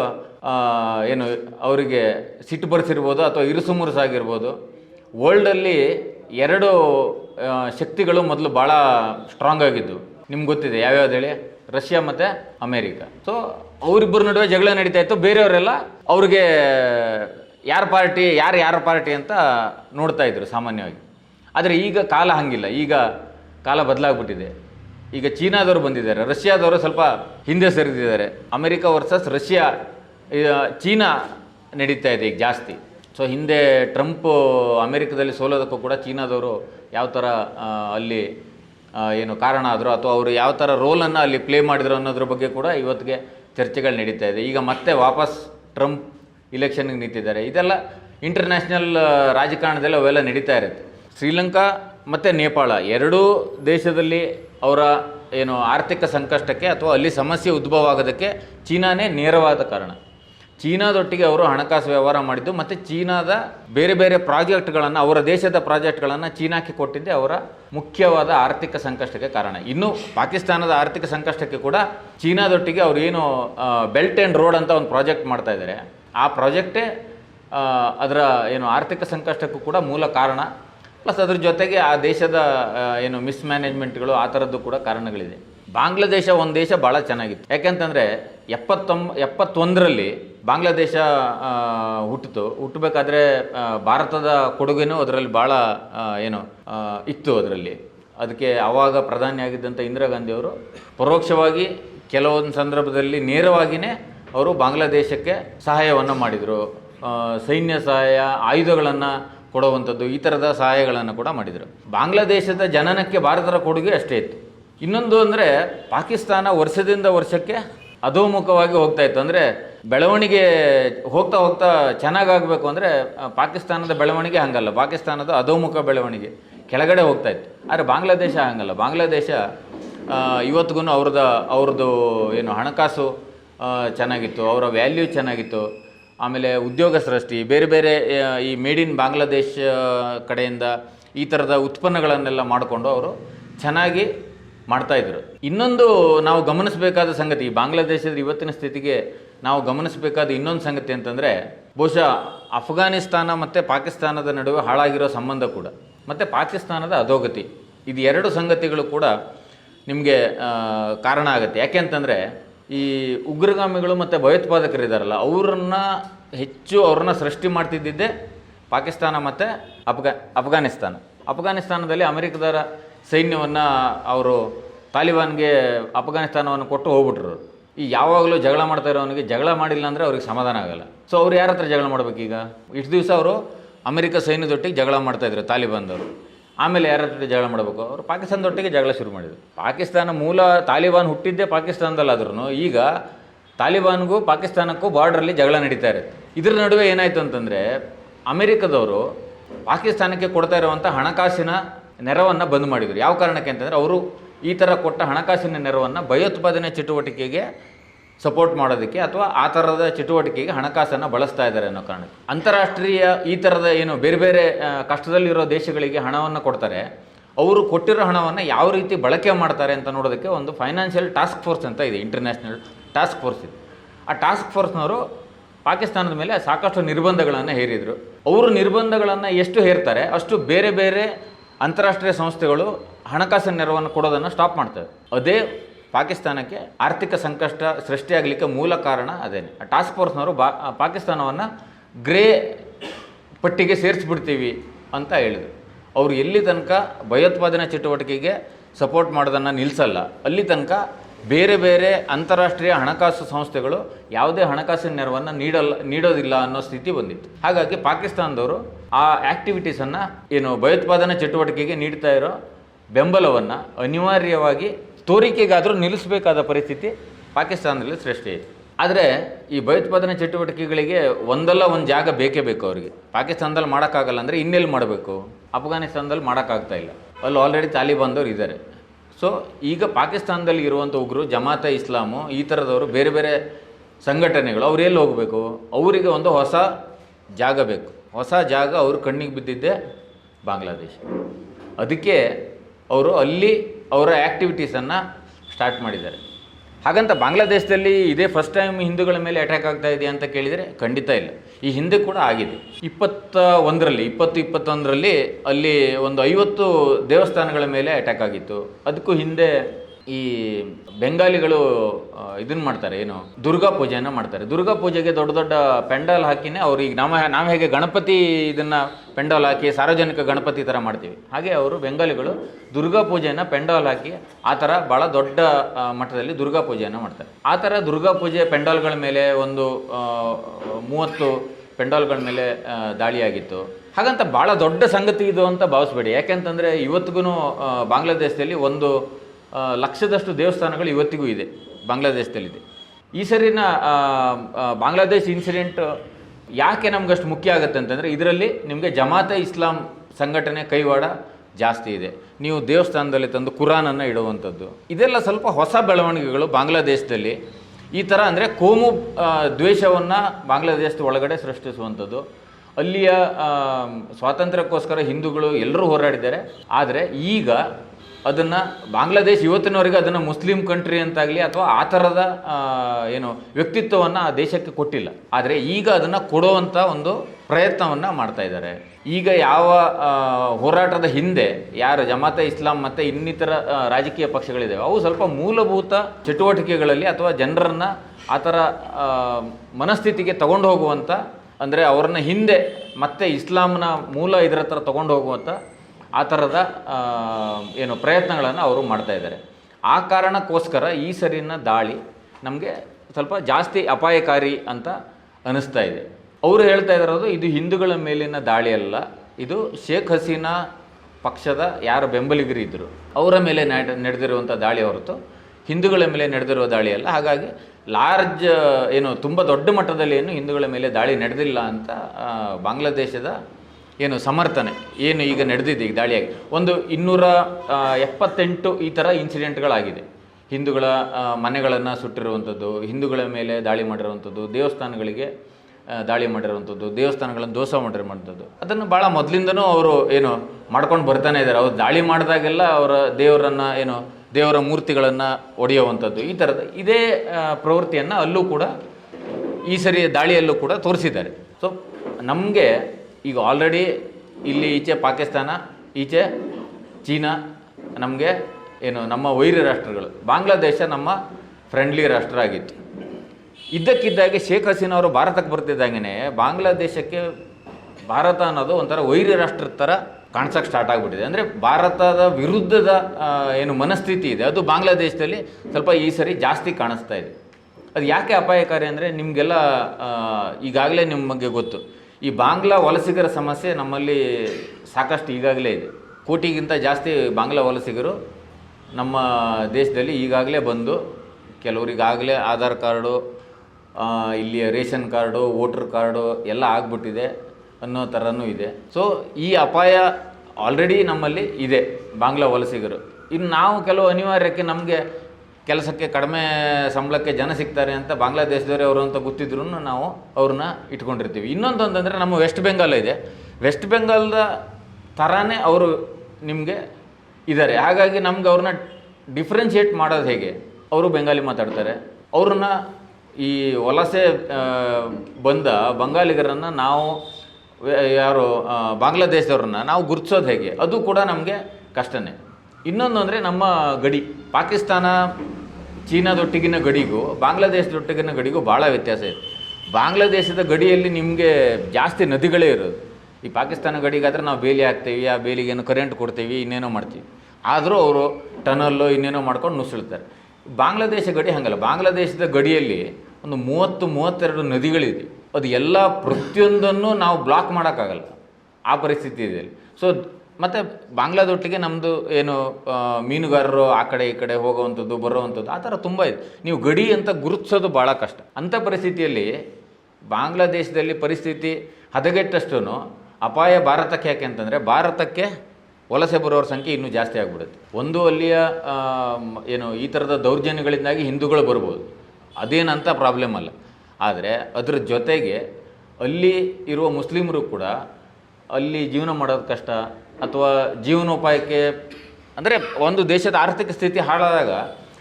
ಏನು, ಅವರಿಗೆ ಸಿಟ್ಟು ಬರೆಸಿರ್ಬೋದು ಅಥವಾ ಇರುಸು ಮುರುಸಾಗಿರ್ಬೋದು ವರ್ಲ್ಡಲ್ಲಿ ಎರಡು ಶಕ್ತಿಗಳು ಮೊದಲು ಭಾಳ ಸ್ಟ್ರಾಂಗ್ ಆಗಿದ್ದು ನಿಮ್ಗೆ ಗೊತ್ತಿದೆ, ಯಾವ್ಯಾವ್ದು ಹೇಳಿ? ರಷ್ಯಾ ಮತ್ತು ಅಮೇರಿಕಾ. ಸೊ ಅವರಿಬ್ಬರ ನಡುವೆ ಜಗಳ ನಡೀತಾ ಇತ್ತು. ಬೇರೆಯವರೆಲ್ಲ ಅವ್ರಿಗೆ ಯಾರ ಪಾರ್ಟಿ, ಯಾರು ಯಾರ ಪಾರ್ಟಿ ಅಂತ ನೋಡ್ತಾ ಇದ್ರು ಸಾಮಾನ್ಯವಾಗಿ. ಆದರೆ ಈಗ ಕಾಲ ಹಂಗಿಲ್ಲ. ಈಗ ಕಾಲ ಬದಲಾಗ್ಬಿಟ್ಟಿದೆ. ಈಗ ಚೀನಾದವರು ಬಂದಿದ್ದಾರೆ. ರಷ್ಯಾದವರು ಸ್ವಲ್ಪ ಹಿಂದೆ ಸರಿದಿದ್ದಾರೆ. ಅಮೆರಿಕ ವರ್ಸಸ್ ರಷ್ಯಾ ಚೀನಾ ನಡೀತಾ ಇದೆ ಈಗ ಜಾಸ್ತಿ. ಸೊ ಹಿಂದೆ ಟ್ರಂಪ್ ಅಮೆರಿಕದಲ್ಲಿ ಸೋಲೋದಕ್ಕೂ ಕೂಡ ಚೀನಾದವರು ಯಾವ ಥರ ಅಲ್ಲಿ ಏನು ಕಾರಣ ಆದರೂ ಅಥವಾ ಅವರು ಯಾವ ಥರ ರೋಲನ್ನು ಅಲ್ಲಿ ಪ್ಲೇ ಮಾಡಿದ್ರು ಅನ್ನೋದ್ರ ಬಗ್ಗೆ ಕೂಡ ಇವತ್ತಿಗೆ ಚರ್ಚೆಗಳು ನಡೀತಾ ಇದೆ. ಈಗ ಮತ್ತೆ ವಾಪಸ್ ಟ್ರಂಪ್ ಇಲೆಕ್ಷನ್ಗೆ ನಿಂತಿದ್ದಾರೆ. ಇದೆಲ್ಲ ಇಂಟರ್ನ್ಯಾಷನಲ್ ರಾಜಕಾರಣದಲ್ಲಿ ಅವೆಲ್ಲ ನಡೀತಾ ಇರುತ್ತೆ. ಶ್ರೀಲಂಕಾ ಮತ್ತು ನೇಪಾಳ ಎರಡೂ ದೇಶದಲ್ಲಿ ಅವರ ಏನು ಆರ್ಥಿಕ ಸಂಕಷ್ಟಕ್ಕೆ ಅಥವಾ ಅಲ್ಲಿ ಸಮಸ್ಯೆ ಉದ್ಭವ ಆಗೋದಕ್ಕೆ ಚೀನಾನೇ ನೇರವಾದ ಕಾರಣ. ಚೀನಾದೊಟ್ಟಿಗೆ ಅವರು ಹಣಕಾಸು ವ್ಯವಹಾರ ಮಾಡಿದ್ದು ಮತ್ತು ಚೀನಾದ ಬೇರೆ ಬೇರೆ ಪ್ರಾಜೆಕ್ಟ್ಗಳನ್ನು, ಅವರ ದೇಶದ ಪ್ರಾಜೆಕ್ಟ್ಗಳನ್ನು ಚೀನಾಕ್ಕೆ ಕೊಟ್ಟಿದ್ದೆ ಅವರ ಮುಖ್ಯವಾದ ಆರ್ಥಿಕ ಸಂಕಷ್ಟಕ್ಕೆ ಕಾರಣ. ಇನ್ನು ಪಾಕಿಸ್ತಾನದ ಆರ್ಥಿಕ ಸಂಕಷ್ಟಕ್ಕೆ ಕೂಡ ಚೀನಾದೊಟ್ಟಿಗೆ ಅವರು ಏನು ಬೆಲ್ಟ್ ಆ್ಯಂಡ್ ರೋಡ್ ಅಂತ ಒಂದು ಪ್ರಾಜೆಕ್ಟ್ ಮಾಡ್ತಾ ಇದ್ದಾರೆ. ಆ ಪ್ರಾಜೆಕ್ಟೇ ಅದರ ಏನು ಆರ್ಥಿಕ ಸಂಕಷ್ಟಕ್ಕೂ ಕೂಡ ಮೂಲ ಕಾರಣ. ಪ್ಲಸ್ ಅದ್ರ ಜೊತೆಗೆ ಆ ದೇಶದ ಏನು ಮಿಸ್ಮ್ಯಾನೇಜ್ಮೆಂಟ್ಗಳು ಆ ಥರದ್ದು ಕೂಡ ಕಾರಣಗಳಿದೆ. ಬಾಂಗ್ಲಾದೇಶ ಒಂದು ದೇಶ ಭಾಳ ಚೆನ್ನಾಗಿತ್ತು. ಯಾಕೆಂತಂದರೆ ಎಪ್ಪತ್ತೊಂಬ ಎಪ್ಪತ್ತೊಂದರಲ್ಲಿ ಬಾಂಗ್ಲಾದೇಶ ಹುಟ್ಟಿತು. ಹುಟ್ಟಬೇಕಾದ್ರೆ ಭಾರತದ ಕೊಡುಗೆನೂ ಅದರಲ್ಲಿ ಭಾಳ ಏನು ಇತ್ತು ಅದರಲ್ಲಿ. ಅದಕ್ಕೆ ಆವಾಗ ಪ್ರಧಾನಿಯಾಗಿದ್ದಂಥ ಇಂದಿರಾ ಗಾಂಧಿಯವರು ಪರೋಕ್ಷವಾಗಿ ಕೆಲವೊಂದು ಸಂದರ್ಭದಲ್ಲಿ ನೇರವಾಗಿಯೇ ಅವರು ಬಾಂಗ್ಲಾದೇಶಕ್ಕೆ ಸಹಾಯವನ್ನು ಮಾಡಿದರು. ಸೈನ್ಯ ಸಹಾಯ, ಆಯುಧಗಳನ್ನು ಕೊಡುವಂಥದ್ದು, ಈ ಥರದ ಸಹಾಯಗಳನ್ನು ಕೂಡ ಮಾಡಿದರು. ಬಾಂಗ್ಲಾದೇಶದ ಜನನಕ್ಕೆ ಭಾರತದ ಕೊಡುಗೆ ಅಷ್ಟೇ ಇತ್ತು. ಇನ್ನೊಂದು ಅಂದರೆ ಪಾಕಿಸ್ತಾನ ವರ್ಷದಿಂದ ವರ್ಷಕ್ಕೆ ಅಧೋಮುಖವಾಗಿ ಹೋಗ್ತಾ ಇತ್ತು. ಅಂದರೆ ಬೆಳವಣಿಗೆ ಹೋಗ್ತಾ ಹೋಗ್ತಾ ಚೆನ್ನಾಗಾಗಬೇಕು ಅಂದರೆ ಪಾಕಿಸ್ತಾನದ ಬೆಳವಣಿಗೆ ಹಂಗಲ್ಲ. ಪಾಕಿಸ್ತಾನದ ಅಧೋಮುಖ ಬೆಳವಣಿಗೆ ಕೆಳಗಡೆ ಹೋಗ್ತಾ ಇತ್ತು. ಆದರೆ ಬಾಂಗ್ಲಾದೇಶ ಹಂಗಲ್ಲ. ಬಾಂಗ್ಲಾದೇಶ ಇವತ್ತಿಗೂ ಅವ್ರದ್ದು ಅವ್ರದ್ದು ಏನು ಹಣಕಾಸು ಚೆನ್ನಾಗಿತ್ತು, ಅವರ ವ್ಯಾಲ್ಯೂ ಚೆನ್ನಾಗಿತ್ತು. ಆಮೇಲೆ ಉದ್ಯೋಗ ಸೃಷ್ಟಿ, ಬೇರೆ ಬೇರೆ ಈ ಮೇಡ್ ಇನ್ ಬಾಂಗ್ಲಾದೇಶ ಕಡೆಯಿಂದ ಈ ಥರದ ಉತ್ಪನ್ನಗಳನ್ನೆಲ್ಲ ಮಾಡಿಕೊಂಡು ಅವರು ಚೆನ್ನಾಗಿ ಮಾಡ್ತಾಯಿದ್ರು ಇನ್ನೊಂದು ನಾವು ಗಮನಿಸಬೇಕಾದ ಸಂಗತಿ ಬಾಂಗ್ಲಾದೇಶದ ಇವತ್ತಿನ ಸ್ಥಿತಿಗೆ ನಾವು ಗಮನಿಸಬೇಕಾದ ಇನ್ನೊಂದು ಸಂಗತಿ ಅಂತಂದರೆ, ಬಹುಶಃ ಅಫ್ಘಾನಿಸ್ತಾನ ಮತ್ತು ಪಾಕಿಸ್ತಾನದ ನಡುವೆ ಹಾಳಾಗಿರೋ ಸಂಬಂಧ ಕೂಡ, ಮತ್ತು ಪಾಕಿಸ್ತಾನದ ಅಧೋಗತಿ. ಇದು ಎರಡು ಸಂಗತಿಗಳು ಕೂಡ ನಿಮಗೆ ಕಾರಣ ಆಗುತ್ತೆ. ಯಾಕೆ ಅಂತಂದರೆ ಈ ಉಗ್ರಗಾಮಿಗಳು ಮತ್ತು ಭಯೋತ್ಪಾದಕರಿದ್ದಾರಲ್ಲ ಅವರನ್ನು ಹೆಚ್ಚು ಅವ್ರನ್ನ ಸೃಷ್ಟಿ ಮಾಡ್ತಿದ್ದಿದ್ದೇ ಪಾಕಿಸ್ತಾನ ಮತ್ತು ಅಫ್ಘಾ, ಅಫ್ಘಾನಿಸ್ತಾನ. ಅಫ್ಘಾನಿಸ್ತಾನದಲ್ಲಿ ಅಮೆರಿಕದವರ ಸೈನ್ಯವನ್ನು ಅವರು ತಾಲಿಬಾನ್ಗೆ ಅಫ್ಘಾನಿಸ್ತಾನವನ್ನು ಕೊಟ್ಟು ಹೋಗ್ಬಿಟ್ರು. ಈ ಯಾವಾಗಲೂ ಜಗಳ ಮಾಡ್ತಾ ಇರೋವನಿಗೆ ಜಗಳ ಮಾಡಿಲ್ಲ ಅಂದರೆ ಅವ್ರಿಗೆ ಸಮಾಧಾನ ಆಗಲ್ಲ. ಸೊ ಅವ್ರು ಯಾರ ಹತ್ರ ಜಗಳ ಮಾಡ್ಬೇಕೀಗ? ಇಷ್ಟು ದಿವಸ ಅವರು ಅಮೆರಿಕ ಸೈನ್ಯದೊಟ್ಟಿಗೆ ಜಗಳ ಮಾಡ್ತಾಯಿದ್ರು ತಾಲಿಬಾನ್ದವರು. ಆಮೇಲೆ ಯಾರ ಜೊತೆ ಜಗಳ ಮಾಡಬೇಕು? ಅವರು ಪಾಕಿಸ್ತಾನದೊಟ್ಟಿಗೆ ಜಗಳ ಶುರು ಮಾಡಿದರು. ಪಾಕಿಸ್ತಾನ ಮೂಲ ತಾಲಿಬಾನ್ ಹುಟ್ಟಿದ್ದೇ ಪಾಕಿಸ್ತಾನದಲ್ಲಾದ್ರೂ ಈಗ ತಾಲಿಬಾನ್ಗೂ ಪಾಕಿಸ್ತಾನಕ್ಕೂ ಬಾರ್ಡ್ರಲ್ಲಿ ಜಗಳ ನಡೀತಾ ಇರುತ್ತೆ. ಇದ್ರ ನಡುವೆ ಏನಾಯಿತು ಅಂತಂದರೆ, ಅಮೆರಿಕದವರು ಪಾಕಿಸ್ತಾನಕ್ಕೆ ಕೊಡ್ತಾ ಇರುವಂಥ ಹಣಕಾಸಿನ ನೆರವನ್ನು ಬಂದ್ ಮಾಡಿದರು. ಯಾವ ಕಾರಣಕ್ಕೆ ಅಂತಂದರೆ, ಅವರು ಈ ಥರ ಕೊಟ್ಟ ಹಣಕಾಸಿನ ನೆರವನ್ನು ಭಯೋತ್ಪಾದನೆ ಚಟುವಟಿಕೆಗೆ ಸಪೋರ್ಟ್ ಮಾಡೋದಕ್ಕೆ ಅಥವಾ ಆ ಥರದ ಚಟುವಟಿಕೆಗೆ ಹಣಕಾಸನ್ನು ಬಳಸ್ತಾ ಇದ್ದಾರೆ ಅನ್ನೋ ಕಾರಣಕ್ಕೆ. ಅಂತಾರಾಷ್ಟ್ರೀಯ ಈ ಥರದ ಏನು ಬೇರೆ ಬೇರೆ ಕಷ್ಟದಲ್ಲಿರೋ ದೇಶಗಳಿಗೆ ಹಣವನ್ನು ಕೊಡ್ತಾರೆ. ಅವರು ಕೊಟ್ಟಿರೋ ಹಣವನ್ನು ಯಾವ ರೀತಿ ಬಳಕೆ ಮಾಡ್ತಾರೆ ಅಂತ ನೋಡೋದಕ್ಕೆ ಒಂದು ಫೈನಾನ್ಷಿಯಲ್ ಟಾಸ್ಕ್ ಫೋರ್ಸ್ ಅಂತ ಇದೆ, ಇಂಟರ್ನ್ಯಾಷನಲ್ ಟಾಸ್ಕ್ ಫೋರ್ಸ್ ಇದೆ. ಆ ಟಾಸ್ಕ್ ಫೋರ್ಸ್ನವರು ಪಾಕಿಸ್ತಾನದ ಮೇಲೆ ಸಾಕಷ್ಟು ನಿರ್ಬಂಧಗಳನ್ನು ಹೇರಿದರು. ಅವರು ನಿರ್ಬಂಧಗಳನ್ನು ಎಷ್ಟು ಹೇರ್ತಾರೆ, ಅಷ್ಟು ಬೇರೆ ಬೇರೆ ಅಂತಾರಾಷ್ಟ್ರೀಯ ಸಂಸ್ಥೆಗಳು ಹಣಕಾಸಿನ ನೆರವನ್ನು ಕೊಡೋದನ್ನು ಸ್ಟಾಪ್ ಮಾಡ್ತವೆ. ಅದೇ ಪಾಕಿಸ್ತಾನಕ್ಕೆ ಆರ್ಥಿಕ ಸಂಕಷ್ಟ ಸೃಷ್ಟಿಯಾಗಲಿಕ್ಕೆ ಮೂಲ ಕಾರಣ ಅದೇನೆ. ಟಾಸ್ಕ್ ಫೋರ್ಸ್ನವರು ಬಾ ಪಾಕಿಸ್ತಾನವನ್ನು ಗ್ರೇ ಪಟ್ಟಿಗೆ ಸೇರಿಸ್ಬಿಡ್ತೀವಿ ಅಂತ ಹೇಳಿದರು. ಅವರು ಎಲ್ಲಿ ತನಕ ಭಯೋತ್ಪಾದನಾ ಚಟುವಟಿಕೆಗೆ ಸಪೋರ್ಟ್ ಮಾಡೋದನ್ನು ನಿಲ್ಲಿಸಲ್ಲ ಅಲ್ಲಿ ತನಕ ಬೇರೆ ಬೇರೆ ಅಂತಾರಾಷ್ಟ್ರೀಯ ಹಣಕಾಸು ಸಂಸ್ಥೆಗಳು ಯಾವುದೇ ಹಣಕಾಸಿನ ನೆರವನ್ನು ನೀಡಲ್ಲ, ನೀಡೋದಿಲ್ಲ ಅನ್ನೋ ಸ್ಥಿತಿ ಬಂದಿತ್ತು. ಹಾಗಾಗಿ ಪಾಕಿಸ್ತಾನದವರು ಆ ಆ್ಯಕ್ಟಿವಿಟೀಸನ್ನು ಏನು ಭಯೋತ್ಪಾದನಾ ಚಟುವಟಿಕೆಗೆ ನೀಡ್ತಾ ಇರೋ ಬೆಂಬಲವನ್ನು ಅನಿವಾರ್ಯವಾಗಿ ತೋರಿಕೆಗಾದರೂ ನಿಲ್ಲಿಸಬೇಕಾದ ಪರಿಸ್ಥಿತಿ ಪಾಕಿಸ್ತಾನದಲ್ಲಿ ಸೃಷ್ಟಿಯಾಯಿತು ಆದರೆ ಈ ಭಯೋತ್ಪಾದನೆ ಚಟುವಟಿಕೆಗಳಿಗೆ ಒಂದಲ್ಲ ಒಂದು ಜಾಗ ಬೇಕೇ ಬೇಕು ಅವರಿಗೆ. ಪಾಕಿಸ್ತಾನದಲ್ಲಿ ಮಾಡೋಕ್ಕಾಗಲ್ಲ ಅಂದರೆ ಇನ್ನೆಲ್ಲಿ ಮಾಡಬೇಕು? ಅಫ್ಘಾನಿಸ್ತಾನದಲ್ಲಿ ಮಾಡೋಕ್ಕಾಗ್ತಾ ಇಲ್ಲ. ಅಲ್ಲಿ ಆಲ್ರೆಡಿ ತಾಲಿಬಾನ್ದವ್ರು ಇದ್ದಾರೆ ಸೊ ಈಗ ಪಾಕಿಸ್ತಾನದಲ್ಲಿ ಇರುವಂಥ ಉಗ್ರು ಜಮಾತ ಇಸ್ಲಾಮು, ಈ ಥರದವರು ಬೇರೆ ಬೇರೆ ಸಂಘಟನೆಗಳು, ಅವ್ರು ಎಲ್ಲಿ ಹೋಗಬೇಕು? ಅವರಿಗೆ ಒಂದು ಹೊಸ ಜಾಗ ಬೇಕು. ಹೊಸ ಜಾಗ ಅವರು ಕಣ್ಣಿಗೆ ಬಿದ್ದಿದ್ದೆ ಬಾಂಗ್ಲಾದೇಶ. ಅದಕ್ಕೆ ಅವರು ಅಲ್ಲಿ ಅವರ ಆ್ಯಕ್ಟಿವಿಟೀಸನ್ನು ಸ್ಟಾರ್ಟ್ ಮಾಡಿದ್ದಾರೆ. ಹಾಗಂತ ಬಾಂಗ್ಲಾದೇಶದಲ್ಲಿ ಇದೇ ಫಸ್ಟ್ ಟೈಮ್ ಹಿಂದೂಗಳ ಮೇಲೆ ಅಟ್ಯಾಕ್ ಆಗ್ತಾ ಇದೆ ಅಂತ ಕೇಳಿದರೆ ಖಂಡಿತ ಇಲ್ಲ. ಈ ಹಿಂದೆ ಕೂಡ ಆಗಿದೆ. ಇಪ್ಪತ್ತ ಒಂದರಲ್ಲಿ ಇಪ್ಪತ್ತು ಇಪ್ಪತ್ತೊಂದರಲ್ಲಿ ಅಲ್ಲಿ ಒಂದು ಐವತ್ತು ದೇವಸ್ಥಾನಗಳ ಮೇಲೆ ಅಟ್ಯಾಕ್ ಆಗಿತ್ತು. ಅದಕ್ಕೂ ಹಿಂದೆ ಈ ಬೆಂಗಾಲಿಗಳು ಇದನ್ನ ಮಾಡ್ತಾರೆ, ಏನು, ದುರ್ಗಾ ಪೂಜೆಯನ್ನು ಮಾಡ್ತಾರೆ. ದುರ್ಗಾ ಪೂಜೆಗೆ ದೊಡ್ಡ ದೊಡ್ಡ ಪೆಂಡಾಲ್ ಹಾಕಿನೇ ಅವ್ರಿಗೆ ಈಗ ನಾವು ಹೇಗೆ ಗಣಪತಿ ಇದನ್ನು ಪೆಂಡಾಲ್ ಹಾಕಿ, ಸಾರ್ವಜನಿಕ ಗಣಪತಿ ಥರ ಮಾಡ್ತೀವಿ. ಹಾಗೆ ಅವರು ಬೆಂಗಾಲಿಗಳು ದುರ್ಗಾ ಪೂಜೆಯನ್ನು ಪೆಂಡಾಲ್ ಹಾಕಿ ಆ ಥರ ಭಾಳ ದೊಡ್ಡ ಮಟ್ಟದಲ್ಲಿ ದುರ್ಗಾ ಪೂಜೆಯನ್ನು ಮಾಡ್ತಾರೆ. ಆ ಥರ ದುರ್ಗಾ ಪೂಜೆ ಪೆಂಡಾಲ್ಗಳ ಮೇಲೆ ಒಂದು ಮೂವತ್ತು ಪೆಂಡಾಲ್ಗಳ ಮೇಲೆ ದಾಳಿಯಾಗಿತ್ತು. ಹಾಗಂತ ಭಾಳ ದೊಡ್ಡ ಸಂಗತಿ ಇದು ಅಂತ ಭಾವಿಸ್ಬೇಡಿ. ಯಾಕೆಂತಂದರೆ ಇವತ್ತಿಗೂ ಬಾಂಗ್ಲಾದೇಶದಲ್ಲಿ ಒಂದು ಲಕ್ಷದಷ್ಟು ದೇವಸ್ಥಾನಗಳು ಇವತ್ತಿಗೂ ಇದೆ, ಬಾಂಗ್ಲಾದೇಶದಲ್ಲಿದೆ. ಈ ಸರಿನ ಬಾಂಗ್ಲಾದೇಶ್ ಇನ್ಸಿಡೆಂಟ್ ಯಾಕೆ ನಮಗಷ್ಟು ಮುಖ್ಯ ಆಗುತ್ತೆ ಅಂತಂದರೆ ಇದರಲ್ಲಿ ನಿಮಗೆ ಜಮಾತೆ ಇಸ್ಲಾಂ ಸಂಘಟನೆ ಕೈವಾಡ ಜಾಸ್ತಿ ಇದೆ. ನೀವು ದೇವಸ್ಥಾನದಲ್ಲಿ ತಂದು ಕುರಾನನ್ನು ಇಡುವಂಥದ್ದು. ಇದೆಲ್ಲ ಸ್ವಲ್ಪ ಹೊಸ ಬೆಳವಣಿಗೆಗಳು ಬಾಂಗ್ಲಾದೇಶದಲ್ಲಿ. ಈ ಥರ ಅಂದರೆ ಕೋಮು ದ್ವೇಷವನ್ನು ಬಾಂಗ್ಲಾದೇಶದ ಒಳಗಡೆ ಸೃಷ್ಟಿಸುವಂಥದ್ದು. ಅಲ್ಲಿಯ ಸ್ವಾತಂತ್ರ್ಯಕ್ಕೋಸ್ಕರ ಹಿಂದೂಗಳು ಎಲ್ಲರೂ ಹೋರಾಡಿದ್ದಾರೆ. ಆದರೆ ಈಗ ಅದನ್ನು ಬಾಂಗ್ಲಾದೇಶ್ ಇವತ್ತಿನವರೆಗೆ ಅದನ್ನು ಮುಸ್ಲಿಂ ಕಂಟ್ರಿ ಅಂತಾಗಲಿ ಅಥವಾ ಆ ಥರದ ಏನು ವ್ಯಕ್ತಿತ್ವವನ್ನು ಆ ದೇಶಕ್ಕೆ ಕೊಟ್ಟಿಲ್ಲ. ಆದರೆ ಈಗ ಅದನ್ನು ಕೊಡುವಂಥ ಒಂದು ಪ್ರಯತ್ನವನ್ನು ಮಾಡ್ತಾ ಇದ್ದಾರೆ. ಈಗ ಯಾವ ಹೋರಾಟದ ಹಿಂದೆ ಯಾರು ಜಮಾತೆ ಇಸ್ಲಾಂ ಮತ್ತು ಇನ್ನಿತರ ರಾಜಕೀಯ ಪಕ್ಷಗಳಿದ್ದಾವೆ ಅವು ಸ್ವಲ್ಪ ಮೂಲಭೂತ ಚಟುವಟಿಕೆಗಳಲ್ಲಿ ಅಥವಾ ಜನರನ್ನು ಆ ಥರ ಮನಸ್ಥಿತಿಗೆ ತಗೊಂಡು ಹೋಗುವಂಥ ಅಂದರೆ ಅವ್ರನ್ನ ಹಿಂದೆ ಮತ್ತೆ ಇಸ್ಲಾಂನ ಮೂಲ ಇದರ ಹತ್ರ ತೊಗೊಂಡು ಹೋಗುವಂಥ ಆ ಥರದ ಏನು ಪ್ರಯತ್ನಗಳನ್ನು ಅವರು ಮಾಡ್ತಾ ಇದ್ದಾರೆ. ಆ ಕಾರಣಕ್ಕೋಸ್ಕರ ಈ ಸರಿನ ದಾಳಿ ನಮಗೆ ಸ್ವಲ್ಪ ಜಾಸ್ತಿ ಅಪಾಯಕಾರಿ ಅಂತ ಅನ್ನಿಸ್ತಾ ಇದೆ. ಅವರು ಹೇಳ್ತಾ ಇರೋದು, ಇದು ಹಿಂದೂಗಳ ಮೇಲಿನ ದಾಳಿ ಅಲ್ಲ, ಇದು ಶೇಖ್ ಹಸೀನಾ ಪಕ್ಷದ ಯಾರು ಬೆಂಬಲಿಗರು ಇದ್ದರು ಅವರ ಮೇಲೆ ನಡೆ ನಡೆದಿರುವಂಥ ದಾಳಿ ಹೊರತು ಹಿಂದೂಗಳ ಮೇಲೆ ನಡೆದಿರುವ ದಾಳಿ ಅಲ್ಲ. ಹಾಗಾಗಿ ಲಾರ್ಜ್, ಏನು, ತುಂಬ ದೊಡ್ಡ ಮಟ್ಟದಲ್ಲಿ ಏನು ಹಿಂದೂಗಳ ಮೇಲೆ ದಾಳಿ ನಡೆದಿಲ್ಲ ಅಂತ ಬಾಂಗ್ಲಾದೇಶದ ಏನು ಸಮರ್ಥನೆ, ಏನು ಈಗ ನಡೆದಿದೆ ಈಗ ದಾಳಿಯಾಗಿ. ಒಂದು ಇನ್ನೂರ ಎಪ್ಪತ್ತೆಂಟು ಈ ಥರ ಇನ್ಸಿಡೆಂಟ್ಗಳಾಗಿದೆ ಹಿಂದೂಗಳ ಮನೆಗಳನ್ನು ಸುಟ್ಟಿರುವಂಥದ್ದು ಹಿಂದೂಗಳ ಮೇಲೆ ದಾಳಿ ಮಾಡಿರುವಂಥದ್ದು ದೇವಸ್ಥಾನಗಳಿಗೆ ದಾಳಿ ಮಾಡಿರುವಂಥದ್ದು ದೇವಸ್ಥಾನಗಳನ್ನು ದೋಸ ಮಾಡಿರುವಂಥದ್ದು ಅದನ್ನು ಭಾಳ ಮೊದಲಿಂದನೂ ಅವರು ಏನು ಮಾಡ್ಕೊಂಡು ಬರ್ತಾನೆ ಇದ್ದಾರೆ. ಅವ್ರು ದಾಳಿ ಮಾಡಿದಾಗೆಲ್ಲ ಅವರ ದೇವರನ್ನು ಏನು, ದೇವರ ಮೂರ್ತಿಗಳನ್ನು ಒಡೆಯುವಂಥದ್ದು ಈ ಥರದ ಇದೇ ಪ್ರವೃತ್ತಿಯನ್ನು ಅಲ್ಲೂ ಕೂಡ ಈ ಸರಿ ದಾಳಿಯಲ್ಲೂ ಕೂಡ ತೋರಿಸಿದ್ದಾರೆ. ಸೊ ನಮಗೆ ಈಗ ಆಲ್ರೆಡಿ ಇಲ್ಲಿ ಈಚೆ ಪಾಕಿಸ್ತಾನ, ಈಚೆ ಚೀನಾ, ನಮಗೆ ಏನು ನಮ್ಮ ವೈರಿ ರಾಷ್ಟ್ರಗಳು. ಬಾಂಗ್ಲಾದೇಶ ನಮ್ಮ ಫ್ರೆಂಡ್ಲಿ ರಾಷ್ಟ್ರ ಆಗಿತ್ತು ಇದ್ದಕ್ಕಿದ್ದಾಗೆ ಶೇಖ್ ಹಸೀನಾ ಅವರು ಭಾರತಕ್ಕೆ ಬರ್ತಿದ್ದಂಗೆ ಬಾಂಗ್ಲಾದೇಶಕ್ಕೆ ಭಾರತ ಅನ್ನೋದು ಒಂಥರ ವೈರಿ ರಾಷ್ಟ್ರದ ಥರ ಕಾಣಿಸೋಕೆ ಸ್ಟಾರ್ಟ್ ಆಗಿಬಿಟ್ಟಿದೆ. ಅಂದರೆ ಭಾರತದ ವಿರುದ್ಧದ ಏನು ಮನಸ್ಥಿತಿ ಇದೆ. ಅದು ಬಾಂಗ್ಲಾದೇಶದಲ್ಲಿ ಸ್ವಲ್ಪ ಈ ಸರಿ ಜಾಸ್ತಿ ಕಾಣಿಸ್ತಾ ಇದೆ. ಅದು ಯಾಕೆ ಅಪಾಯಕಾರಿ ಅಂದರೆ ನಿಮಗೆಲ್ಲ ಈಗಾಗಲೇ ನಿಮಗೆ ಗೊತ್ತು. ಈ ಬಾಂಗ್ಲಾ ವಲಸಿಗರ ಸಮಸ್ಯೆ ನಮ್ಮಲ್ಲಿ ಸಾಕಷ್ಟು ಈಗಾಗಲೇ ಇದೆ. ಕೋಟಿಗಿಂತ ಜಾಸ್ತಿ ಬಾಂಗ್ಲಾ ವಲಸಿಗರು ನಮ್ಮ ದೇಶದಲ್ಲಿ ಈಗಾಗಲೇ ಬಂದು, ಕೆಲವರಿಗಾಗಲೇ ಆಧಾರ್ ಕಾರ್ಡು ಇಲ್ಲಿಯ ರೇಷನ್ ಕಾರ್ಡು, ವೋಟ್ರ್ ಕಾರ್ಡು ಎಲ್ಲ ಆಗ್ಬಿಟ್ಟಿದೆ ಅನ್ನೋ ಥರನೂ ಇದೆ. ಸೊ ಈ ಅಪಾಯ ಆಲ್ರೆಡಿ ನಮ್ಮಲ್ಲಿ ಇದೆ, ಬಾಂಗ್ಲಾ ವಲಸಿಗರು. ಇನ್ನು ನಾವು ಕೆಲವು ಅನಿವಾರ್ಯಕ್ಕೆ ನಮಗೆ ಕೆಲಸಕ್ಕೆ ಕಡಿಮೆ ಸಂಬಳಕ್ಕೆ ಜನ ಸಿಗ್ತಾರೆ ಅಂತ ಬಾಂಗ್ಲಾದೇಶದವರೇ ಅವರು ಅಂತ ಗೊತ್ತಿದ್ರು ನಾವು ಅವ್ರನ್ನ ಇಟ್ಕೊಂಡಿರ್ತೀವಿ. ಇನ್ನೊಂದು ಅಂತಂದರೆ ನಮ್ಮ ವೆಸ್ಟ್ ಬೆಂಗಾಲ್ ಇದೆ. ವೆಸ್ಟ್ ಬೆಂಗಾಲ್ದ ಥರನೇ ಅವರು ನಿಮಗೆ ಇದ್ದಾರೆ ಹಾಗಾಗಿ ನಮ್ಗೆ ಅವ್ರನ್ನ ಡಿಫ್ರೆನ್ಷಿಯೇಟ್ ಮಾಡೋದು ಹೇಗೆ? ಅವರು ಬೆಂಗಾಲಿ ಮಾತಾಡ್ತಾರೆ. ಅವ್ರನ್ನ ಈ ವಲಸೆ ಬಂದ ಬಂಗಾಲಿಗರನ್ನು ನಾವು ಯಾರು ಬಾಂಗ್ಲಾದೇಶದವ್ರನ್ನ ನಾವು ಗುರುತಿಸೋದು ಹೇಗೆ? ಅದು ಕೂಡ ನಮಗೆ ಕಷ್ಟನೇ. ಇನ್ನೊಂದು ಅಂದರೆ ನಮ್ಮ ಗಡಿ. ಪಾಕಿಸ್ತಾನ ಚೀನಾದೊಟ್ಟಿಗಿನ ಗಡಿಗೂ ಬಾಂಗ್ಲಾದೇಶದೊಟ್ಟಿಗಿನ ಗಡಿಗೂ ಭಾಳ ವ್ಯತ್ಯಾಸ ಇದೆ. ಬಾಂಗ್ಲಾದೇಶದ ಗಡಿಯಲ್ಲಿ ನಿಮಗೆ ಜಾಸ್ತಿ ನದಿಗಳೇ ಇರೋದು. ಈ ಪಾಕಿಸ್ತಾನ ಗಡಿಗಾದ್ರೆ ನಾವು ಬೇಲಿ ಹಾಕ್ತೀವಿ, ಆ ಬೇಲಿಗೇನು ಕರೆಂಟ್ ಕೊಡ್ತೀವಿ, ಇನ್ನೇನೋ ಮಾಡ್ತೀವಿ. ಆದರೂ ಅವರು ಟನಲ್ಲು ಇನ್ನೇನೋ ಮಾಡ್ಕೊಂಡು ನುಸುಳ್ತಾರೆ. ಬಾಂಗ್ಲಾದೇಶ ಗಡಿ ಹಾಗಲ್ಲ. ಬಾಂಗ್ಲಾದೇಶದ ಗಡಿಯಲ್ಲಿ ಒಂದು ಮೂವತ್ತು, ಮೂವತ್ತೆರಡು ನದಿಗಳಿದೆ. ಅದು ಎಲ್ಲ ಪ್ರತಿಯೊಂದನ್ನು ನಾವು ಬ್ಲಾಕ್ ಮಾಡೋಕ್ಕಾಗಲ್ಲ. ಆ ಪರಿಸ್ಥಿತಿ ಇದೆ ಸೊ ಮತ್ತು ಬಾಂಗ್ಲಾದೊಟ್ಟಿಗೆ ನಮ್ಮದು ಏನು ಮೀನುಗಾರರು ಆ ಕಡೆ ಈ ಕಡೆ ಹೋಗೋವಂಥದ್ದು, ಬರೋವಂಥದ್ದು, ಆ ಥರ ತುಂಬ ಇದೆ. ನೀವು ಗಡಿ ಅಂತ ಗುರುತಿಸೋದು ಭಾಳ ಕಷ್ಟ. ಅಂಥ ಪರಿಸ್ಥಿತಿಯಲ್ಲಿ ಬಾಂಗ್ಲಾದೇಶದಲ್ಲಿ ಪರಿಸ್ಥಿತಿ ಹದಗೆಟ್ಟಷ್ಟು ಅಪಾಯ ಭಾರತಕ್ಕೆ ಯಾಕೆ ಅಂತಂದರೆ ಭಾರತಕ್ಕೆ ವಲಸೆ ಬರೋರ ಸಂಖ್ಯೆ ಇನ್ನೂ ಜಾಸ್ತಿ ಆಗಿಬಿಡುತ್ತೆ. ಒಂದು ಅಲ್ಲಿಯ ಏನು, ಈ ಥರದ ದೌರ್ಜನ್ಯಗಳಿಂದಾಗಿ ಹಿಂದೂಗಳು ಬರ್ಬೋದು. ಅದೇನಂತ ಪ್ರಾಬ್ಲಮ್ ಅಲ್ಲ. ಆದರೆ ಅದರ ಜೊತೆಗೆ ಅಲ್ಲಿ ಇರುವ ಮುಸ್ಲಿಮರು ಕೂಡ ಅಲ್ಲಿ ಜೀವನ ಮಾಡೋದು ಕಷ್ಟ ಅಥವಾ ಜೀವನೋಪಾಯಕ್ಕೆ, ಅಂದರೆ ಒಂದು ದೇಶದ ಆರ್ಥಿಕ ಸ್ಥಿತಿ ಹಾಳಾದಾಗ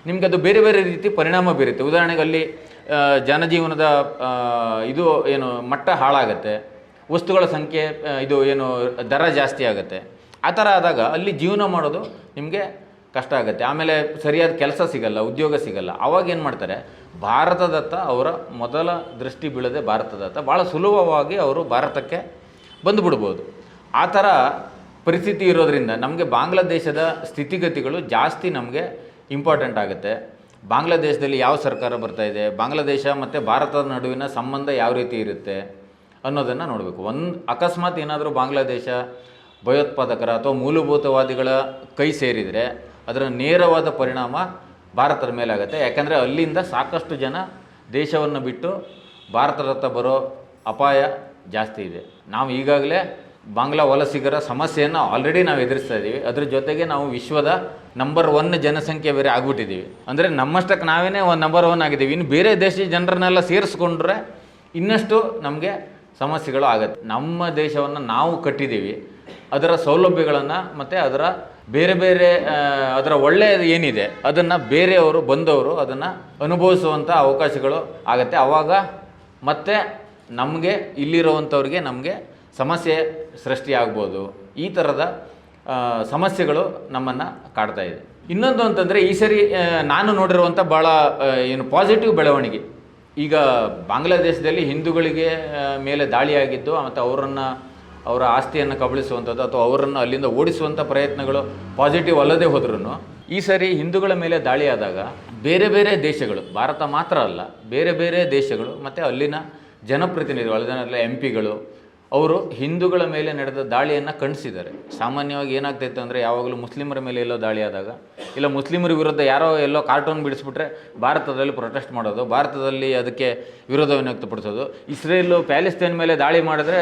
ನಿಮಗೆ ಅದು ಬೇರೆ ಬೇರೆ ರೀತಿ ಪರಿಣಾಮ ಬೀರುತ್ತೆ. ಉದಾಹರಣೆಗೆ ಅಲ್ಲಿ ಜನಜೀವನದ ಇದು ಏನು, ಮಟ್ಟ ಹಾಳಾಗತ್ತೆ. ವಸ್ತುಗಳ ಸಂಖ್ಯೆ ಇದು ಏನು, ದರ ಜಾಸ್ತಿ ಆಗುತ್ತೆ. ಆ ಥರ ಆದಾಗ ಅಲ್ಲಿ ಜೀವನ ಮಾಡೋದು ನಿಮಗೆ ಕಷ್ಟ ಆಗುತ್ತೆ. ಆಮೇಲೆ ಸರಿಯಾದ ಕೆಲಸ ಸಿಗಲ್ಲ, ಉದ್ಯೋಗ ಸಿಗಲ್ಲ. ಆವಾಗ ಏನು ಮಾಡ್ತಾರೆ? ಭಾರತದತ್ತ ಅವರ ಮೊದಲ ದೃಷ್ಟಿ ಬೀಳದೆ ಭಾರತದತ್ತ. ಭಾಳ ಸುಲಭವಾಗಿ ಅವರು ಭಾರತಕ್ಕೆ ಬಂದುಬಿಡ್ಬೋದು. ಆ ಥರ ಪರಿಸ್ಥಿತಿ ಇರೋದರಿಂದ ನಮಗೆ ಬಾಂಗ್ಲಾದೇಶದ ಸ್ಥಿತಿಗತಿಗಳು ಜಾಸ್ತಿ ನಮಗೆ ಇಂಪಾರ್ಟೆಂಟ್ ಆಗುತ್ತೆ. ಬಾಂಗ್ಲಾದೇಶದಲ್ಲಿ ಯಾವ ಸರ್ಕಾರ ಬರ್ತಾ ಇದೆ, ಬಾಂಗ್ಲಾದೇಶ ಮತ್ತು ಭಾರತದ ನಡುವಿನ ಸಂಬಂಧ ಯಾವ ರೀತಿ ಇರುತ್ತೆ ಅನ್ನೋದನ್ನು ನೋಡಬೇಕು. ಒಂದು ಅಕಸ್ಮಾತ್ ಏನಾದರೂ ಬಾಂಗ್ಲಾದೇಶ ಭಯೋತ್ಪಾದಕರ ಅಥವಾ ಮೂಲಭೂತವಾದಿಗಳ ಕೈ ಸೇರಿದರೆ ಅದರ ನೇರವಾದ ಪರಿಣಾಮ ಭಾರತದ ಮೇಲಾಗುತ್ತೆ ಯಾಕಂದರೆ ಅಲ್ಲಿಂದ ಸಾಕಷ್ಟು ಜನ ದೇಶವನ್ನು ಬಿಟ್ಟು ಭಾರತದತ್ತ ಬರೋ ಅಪಾಯ ಜಾಸ್ತಿ ಇದೆ. ನಾವು ಈಗಾಗಲೇ ಬಾಂಗ್ಲಾ ವಲಸಿಗರ ಸಮಸ್ಯೆಯನ್ನು ಆಲ್ರೆಡಿ ನಾವು ಎದುರಿಸ್ತಾ ಇದ್ದೀವಿ. ಅದ್ರ ಜೊತೆಗೆ ನಾವು ವಿಶ್ವದ ನಂಬರ್ ಒನ್ ಜನಸಂಖ್ಯೆ ಬೇರೆ ಆಗ್ಬಿಟ್ಟಿದ್ದೀವಿ. ಅಂದರೆ ನಮ್ಮಷ್ಟಕ್ಕೆ ನಾವೇ ಒಂದು ನಂಬರ್ ಒನ್ ಆಗಿದ್ದೀವಿ. ಇನ್ನು ಬೇರೆ ದೇಶದ ಜನರನ್ನೆಲ್ಲ ಸೇರಿಸ್ಕೊಂಡ್ರೆ ಇನ್ನಷ್ಟು ನಮಗೆ ಸಮಸ್ಯೆಗಳು ಆಗುತ್ತೆ. ನಮ್ಮ ದೇಶವನ್ನು ನಾವು ಕಟ್ಟಿದ್ದೀವಿ. ಅದರ ಸೌಲಭ್ಯಗಳನ್ನು ಮತ್ತು ಅದರ ಬೇರೆ ಬೇರೆ ಅದರ ಒಳ್ಳೆಯದು ಏನಿದೆ, ಅದನ್ನು ಬೇರೆಯವರು, ಬಂದವರು ಅದನ್ನು ಅನುಭವಿಸುವಂಥ ಅವಕಾಶಗಳು ಆಗುತ್ತೆ. ಆವಾಗ ಮತ್ತೆ ನಮಗೆ ಇಲ್ಲಿರುವಂಥವ್ರಿಗೆ ನಮಗೆ ಸಮಸ್ಯೆ ಸೃಷ್ಟಿಯಾಗ್ಬೋದು. ಈ ಥರದ ಸಮಸ್ಯೆಗಳು ನಮ್ಮನ್ನು ಕಾಡ್ತಾ ಇದೆ. ಇನ್ನೊಂದು ಅಂತಂದರೆ, ಈ ಸರಿ ನಾನು ನೋಡಿರುವಂಥ ಭಾಳ ಏನು ಪಾಸಿಟಿವ್ ಬೆಳವಣಿಗೆ. ಈಗ ಬಾಂಗ್ಲಾದೇಶದಲ್ಲಿ ಹಿಂದೂಗಳಿಗೆ ಮೇಲೆ ದಾಳಿಯಾಗಿದ್ದು, ಮತ್ತು ಅವರನ್ನು, ಅವರ ಆಸ್ತಿಯನ್ನು ಕಬಳಿಸುವಂಥದ್ದು, ಅಥವಾ ಅವರನ್ನು ಅಲ್ಲಿಂದ ಓಡಿಸುವಂಥ ಪ್ರಯತ್ನಗಳು ಪಾಸಿಟಿವ್ ಅಲ್ಲದೆ ಹೋದ್ರೂ ಈ ಸರಿ ಹಿಂದೂಗಳ ಮೇಲೆ ದಾಳಿಯಾದಾಗ ಬೇರೆ ಬೇರೆ ದೇಶಗಳು, ಭಾರತ ಮಾತ್ರ ಅಲ್ಲ, ಬೇರೆ ಬೇರೆ ದೇಶಗಳು, ಮತ್ತು ಅಲ್ಲಿನ ಜನಪ್ರತಿನಿಧಿಗಳು, ಅಲ್ಲಿನ ಎಂ ಪಿಗಳು ಅವರು ಹಿಂದೂಗಳ ಮೇಲೆ ನಡೆದ ದಾಳಿಯನ್ನು ಖಂಡಿಸಿದ್ದಾರೆ. ಸಾಮಾನ್ಯವಾಗಿ ಏನಾಗ್ತೈತೆ ಅಂದರೆ ಯಾವಾಗಲೂ ಮುಸ್ಲಿಮರ ಮೇಲೆ ಎಲ್ಲೋ ದಾಳಿ ಆದಾಗ, ಇಲ್ಲ ಮುಸ್ಲಿಮರ ವಿರುದ್ಧ ಯಾರೋ ಎಲ್ಲೋ ಕಾರ್ಟೂನ್ ಬಿಡಿಸ್ಬಿಟ್ರೆ ಭಾರತದಲ್ಲಿ ಪ್ರೊಟೆಸ್ಟ್ ಮಾಡೋದು, ಭಾರತದಲ್ಲಿ ಅದಕ್ಕೆ ವಿರೋಧವನ್ನು ವ್ಯಕ್ತಪಡಿಸೋದು. ಇಸ್ರೇಲು ಪ್ಯಾಲೆಸ್ತೈನ್ ಮೇಲೆ ದಾಳಿ ಮಾಡಿದ್ರೆ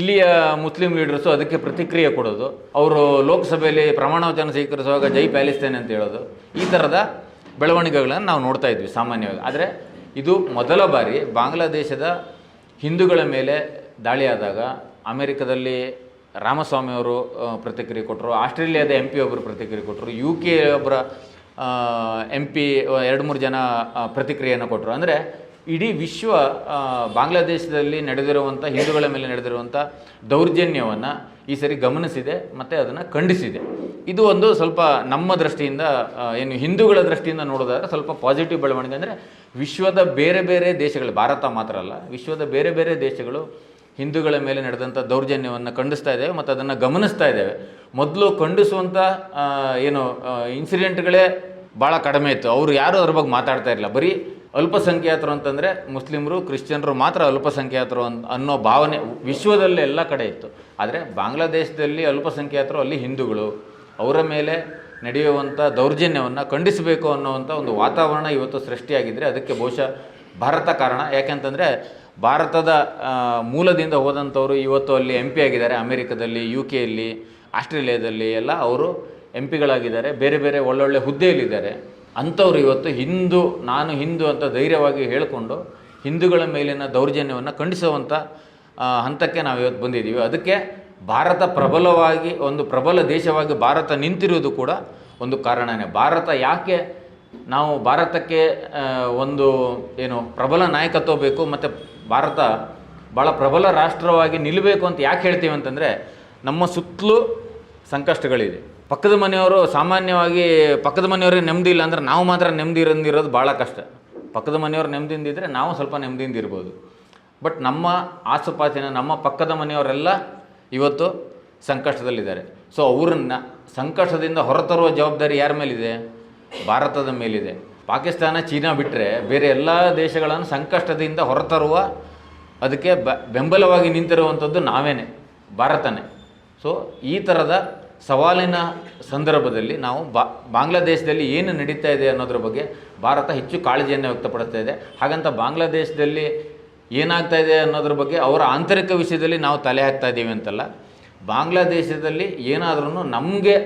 ಇಲ್ಲಿಯ ಮುಸ್ಲಿಂ ಲೀಡರ್ಸು ಅದಕ್ಕೆ ಪ್ರತಿಕ್ರಿಯೆ ಕೊಡೋದು. ಅವರು ಲೋಕಸಭೆಯಲ್ಲಿ ಪ್ರಮಾಣವಚನ ಸ್ವೀಕರಿಸುವಾಗ ಜೈ ಪ್ಯಾಲೆಸ್ತೈನ್ ಅಂತ ಹೇಳೋದು. ಈ ಥರದ ಬೆಳವಣಿಗೆಗಳನ್ನು ನಾವು ನೋಡ್ತಾ ಇದ್ವಿ ಸಾಮಾನ್ಯವಾಗಿ. ಆದರೆ ಇದು ಮೊದಲ ಬಾರಿ ಬಾಂಗ್ಲಾದೇಶದ ಹಿಂದೂಗಳ ಮೇಲೆ ದಾಳಿಯಾದಾಗ ಅಮೆರಿಕದಲ್ಲಿ ರಾಮಸ್ವಾಮಿ ಅವರು ಪ್ರತಿಕ್ರಿಯೆ ಕೊಟ್ಟರು, ಆಸ್ಟ್ರೇಲಿಯಾದ ಎಂ ಪಿ ಒಬ್ಬರು ಪ್ರತಿಕ್ರಿಯೆ ಕೊಟ್ಟರು ಯು ಕೆ ಒಬ್ಬರ ಎಂ ಪಿ ಎರಡು ಮೂರು ಜನ ಪ್ರತಿಕ್ರಿಯೆಯನ್ನು ಕೊಟ್ಟರು. ಅಂದರೆ ಇಡೀ ವಿಶ್ವ ಬಾಂಗ್ಲಾದೇಶದಲ್ಲಿ ನಡೆದಿರುವಂಥ ಹಿಂದೂಗಳ ಮೇಲೆ ನಡೆದಿರುವಂಥ ದೌರ್ಜನ್ಯವನ್ನು ಈ ಸರಿ ಗಮನಿಸಿದೆ, ಮತ್ತು ಅದನ್ನು ಖಂಡಿಸಿದೆ. ಇದು ಒಂದು ಸ್ವಲ್ಪ ನಮ್ಮ ದೃಷ್ಟಿಯಿಂದ ಏನು ಹಿಂದೂಗಳ ದೃಷ್ಟಿಯಿಂದ ನೋಡೋದಾದ್ರೆ ಸ್ವಲ್ಪ ಪಾಸಿಟಿವ್ ಬೆಳವಣಿಗೆ. ಅಂದರೆ ವಿಶ್ವದ ಬೇರೆ ಬೇರೆ ದೇಶಗಳು, ಭಾರತ ಮಾತ್ರ ಅಲ್ಲ, ವಿಶ್ವದ ಬೇರೆ ಬೇರೆ ದೇಶಗಳು ಹಿಂದೂಗಳ ಮೇಲೆ ನಡೆದಂಥ ದೌರ್ಜನ್ಯವನ್ನು ಖಂಡಿಸ್ತಾ ಇದ್ದೇವೆ ಮತ್ತು ಅದನ್ನು ಗಮನಿಸ್ತಾ ಇದ್ದೇವೆ. ಮೊದಲು ಖಂಡಿಸುವಂಥ ಏನು ಇನ್ಸಿಡೆಂಟ್ಗಳೇ ಭಾಳ ಕಡಿಮೆ ಇತ್ತು. ಅವರು ಯಾರೂ ಅದ್ರ ಬಗ್ಗೆ ಮಾತಾಡ್ತಾ ಇರಲಿಲ್ಲ. ಬರೀ ಅಲ್ಪಸಂಖ್ಯಾತರು ಅಂತಂದರೆ ಮುಸ್ಲಿಮರು, ಕ್ರಿಶ್ಚಿಯನ್ರು ಮಾತ್ರ ಅಲ್ಪಸಂಖ್ಯಾತರು ಅನ್, ಅನ್ನೋ ಭಾವನೆ ವಿಶ್ವದಲ್ಲೇ ಎಲ್ಲ ಕಡೆ ಇತ್ತು. ಆದರೆ ಬಾಂಗ್ಲಾದೇಶದಲ್ಲಿ ಅಲ್ಪಸಂಖ್ಯಾತರು, ಅಲ್ಲಿ ಹಿಂದೂಗಳು, ಅವರ ಮೇಲೆ ನಡೆಯುವಂಥ ದೌರ್ಜನ್ಯವನ್ನು ಖಂಡಿಸಬೇಕು ಅನ್ನೋವಂಥ ಒಂದು ವಾತಾವರಣ ಇವತ್ತು ಸೃಷ್ಟಿಯಾಗಿದ್ದರೆ ಅದಕ್ಕೆ ಬಹುಶಃ ಭಾರತ ಕಾರಣ. ಯಾಕೆಂತಂದರೆ ಭಾರತದ ಮೂಲದಿಂದ ಹೋದಂಥವರು ಇವತ್ತು ಅಲ್ಲಿ ಎಂ ಪಿ ಆಗಿದ್ದಾರೆ. ಅಮೇರಿಕದಲ್ಲಿ ಯು ಕೆಯಲ್ಲಿ ಆಸ್ಟ್ರೇಲಿಯಾದಲ್ಲಿ ಎಲ್ಲ ಅವರು ಎಂ ಪಿಗಳಾಗಿದ್ದಾರೆ ಬೇರೆ ಬೇರೆ ಒಳ್ಳೊಳ್ಳೆ ಹುದ್ದೆಯಲ್ಲಿದ್ದಾರೆ. ಅಂಥವ್ರು ಇವತ್ತು ಹಿಂದೂ, ನಾನು ಹಿಂದೂ ಅಂತ ಧೈರ್ಯವಾಗಿ ಹೇಳಿಕೊಂಡು ಹಿಂದೂಗಳ ಮೇಲಿನ ದೌರ್ಜನ್ಯವನ್ನು ಖಂಡಿಸುವಂಥ ಹಂತಕ್ಕೆ ನಾವು ಇವತ್ತು ಬಂದಿದ್ದೀವಿ. ಅದಕ್ಕೆ ಭಾರತ ಪ್ರಬಲವಾಗಿ, ಒಂದು ಪ್ರಬಲ ದೇಶವಾಗಿ ಭಾರತ ನಿಂತಿರುವುದು ಕೂಡ ಒಂದು ಕಾರಣನೇ. ಭಾರತ ಯಾಕೆ ನಾವು ಭಾರತಕ್ಕೆ ಒಂದು, ಏನು, ಪ್ರಬಲ ನಾಯಕತ್ವ ಬೇಕು, ಮತ್ತು ಭಾರತ ಭಾಳ ಪ್ರಬಲ ರಾಷ್ಟ್ರವಾಗಿ ನಿಲ್ಲಬೇಕು ಅಂತ ಯಾಕೆ ಹೇಳ್ತೀವಿ ಅಂತಂದರೆ, ನಮ್ಮ ಸುತ್ತಲೂ ಸಂಕಷ್ಟಗಳಿದೆ. ಪಕ್ಕದ ಮನೆಯವರು ಸಾಮಾನ್ಯವಾಗಿ, ಪಕ್ಕದ ಮನೆಯವ್ರಿಗೆ ನೆಮ್ಮದಿ ಇಲ್ಲ ಅಂದ್ರೆ ನಾವು ಮಾತ್ರ ನೆಮ್ಮದಿ ಇರೋದಿರೋದು ಭಾಳ ಕಷ್ಟ. ಪಕ್ಕದ ಮನೆಯವ್ರು ನೆಮ್ಮದಿಯಿಂದ ಇದ್ದರೆ ನಾವು ಸ್ವಲ್ಪ ನೆಮ್ಮದಿಯಿಂದ ಇರ್ಬೋದು. ಬಟ್ ನಮ್ಮ ಆಸುಪಾಸಿನ, ನಮ್ಮ ಪಕ್ಕದ ಮನೆಯವರೆಲ್ಲ ಇವತ್ತು ಸಂಕಷ್ಟದಲ್ಲಿದ್ದಾರೆ. ಸೊ ಅವ್ರನ್ನ, ಸಂಕಷ್ಟದಿಂದ ಹೊರತರುವ ಜವಾಬ್ದಾರಿ ಯಾರ ಮೇಲಿದೆ? ಭಾರತದ ಮೇಲಿದೆ. ಪಾಕಿಸ್ತಾನ, ಚೀನಾ ಬಿಟ್ಟರೆ ಬೇರೆ ಎಲ್ಲ ದೇಶಗಳನ್ನು ಸಂಕಷ್ಟದಿಂದ ಹೊರತರುವ ಅದಕ್ಕೆ ಬೆಂಬಲವಾಗಿ ನಿಂತಿರುವಂಥದ್ದು ನಾವೇನೆ, ಭಾರತನೇ. ಸೊ ಈ ಥರದ ಸವಾಲಿನ ಸಂದರ್ಭದಲ್ಲಿ ನಾವು ಬಾ, ಬಾಂಗ್ಲಾದೇಶದಲ್ಲಿ ಏನು ನಡೀತಾ ಇದೆ ಅನ್ನೋದ್ರ ಬಗ್ಗೆ ಭಾರತ ಹೆಚ್ಚು ಕಾಳಜಿಯನ್ನು ವ್ಯಕ್ತಪಡಿಸ್ತಾ ಇದೆ. ಹಾಗಂತ ಬಾಂಗ್ಲಾದೇಶದಲ್ಲಿ ಏನಾಗ್ತಾ ಇದೆ ಅನ್ನೋದ್ರ ಬಗ್ಗೆ ಅವರ ಆಂತರಿಕ ವಿಷಯದಲ್ಲಿ ನಾವು ತಲೆ ಹಾಕ್ತಾ ಇದ್ದೀವಿ ಅಂತಲ್ಲ. ಬಾಂಗ್ಲಾದೇಶದಲ್ಲಿ ಏನಾದರೂ ನಮಗೆ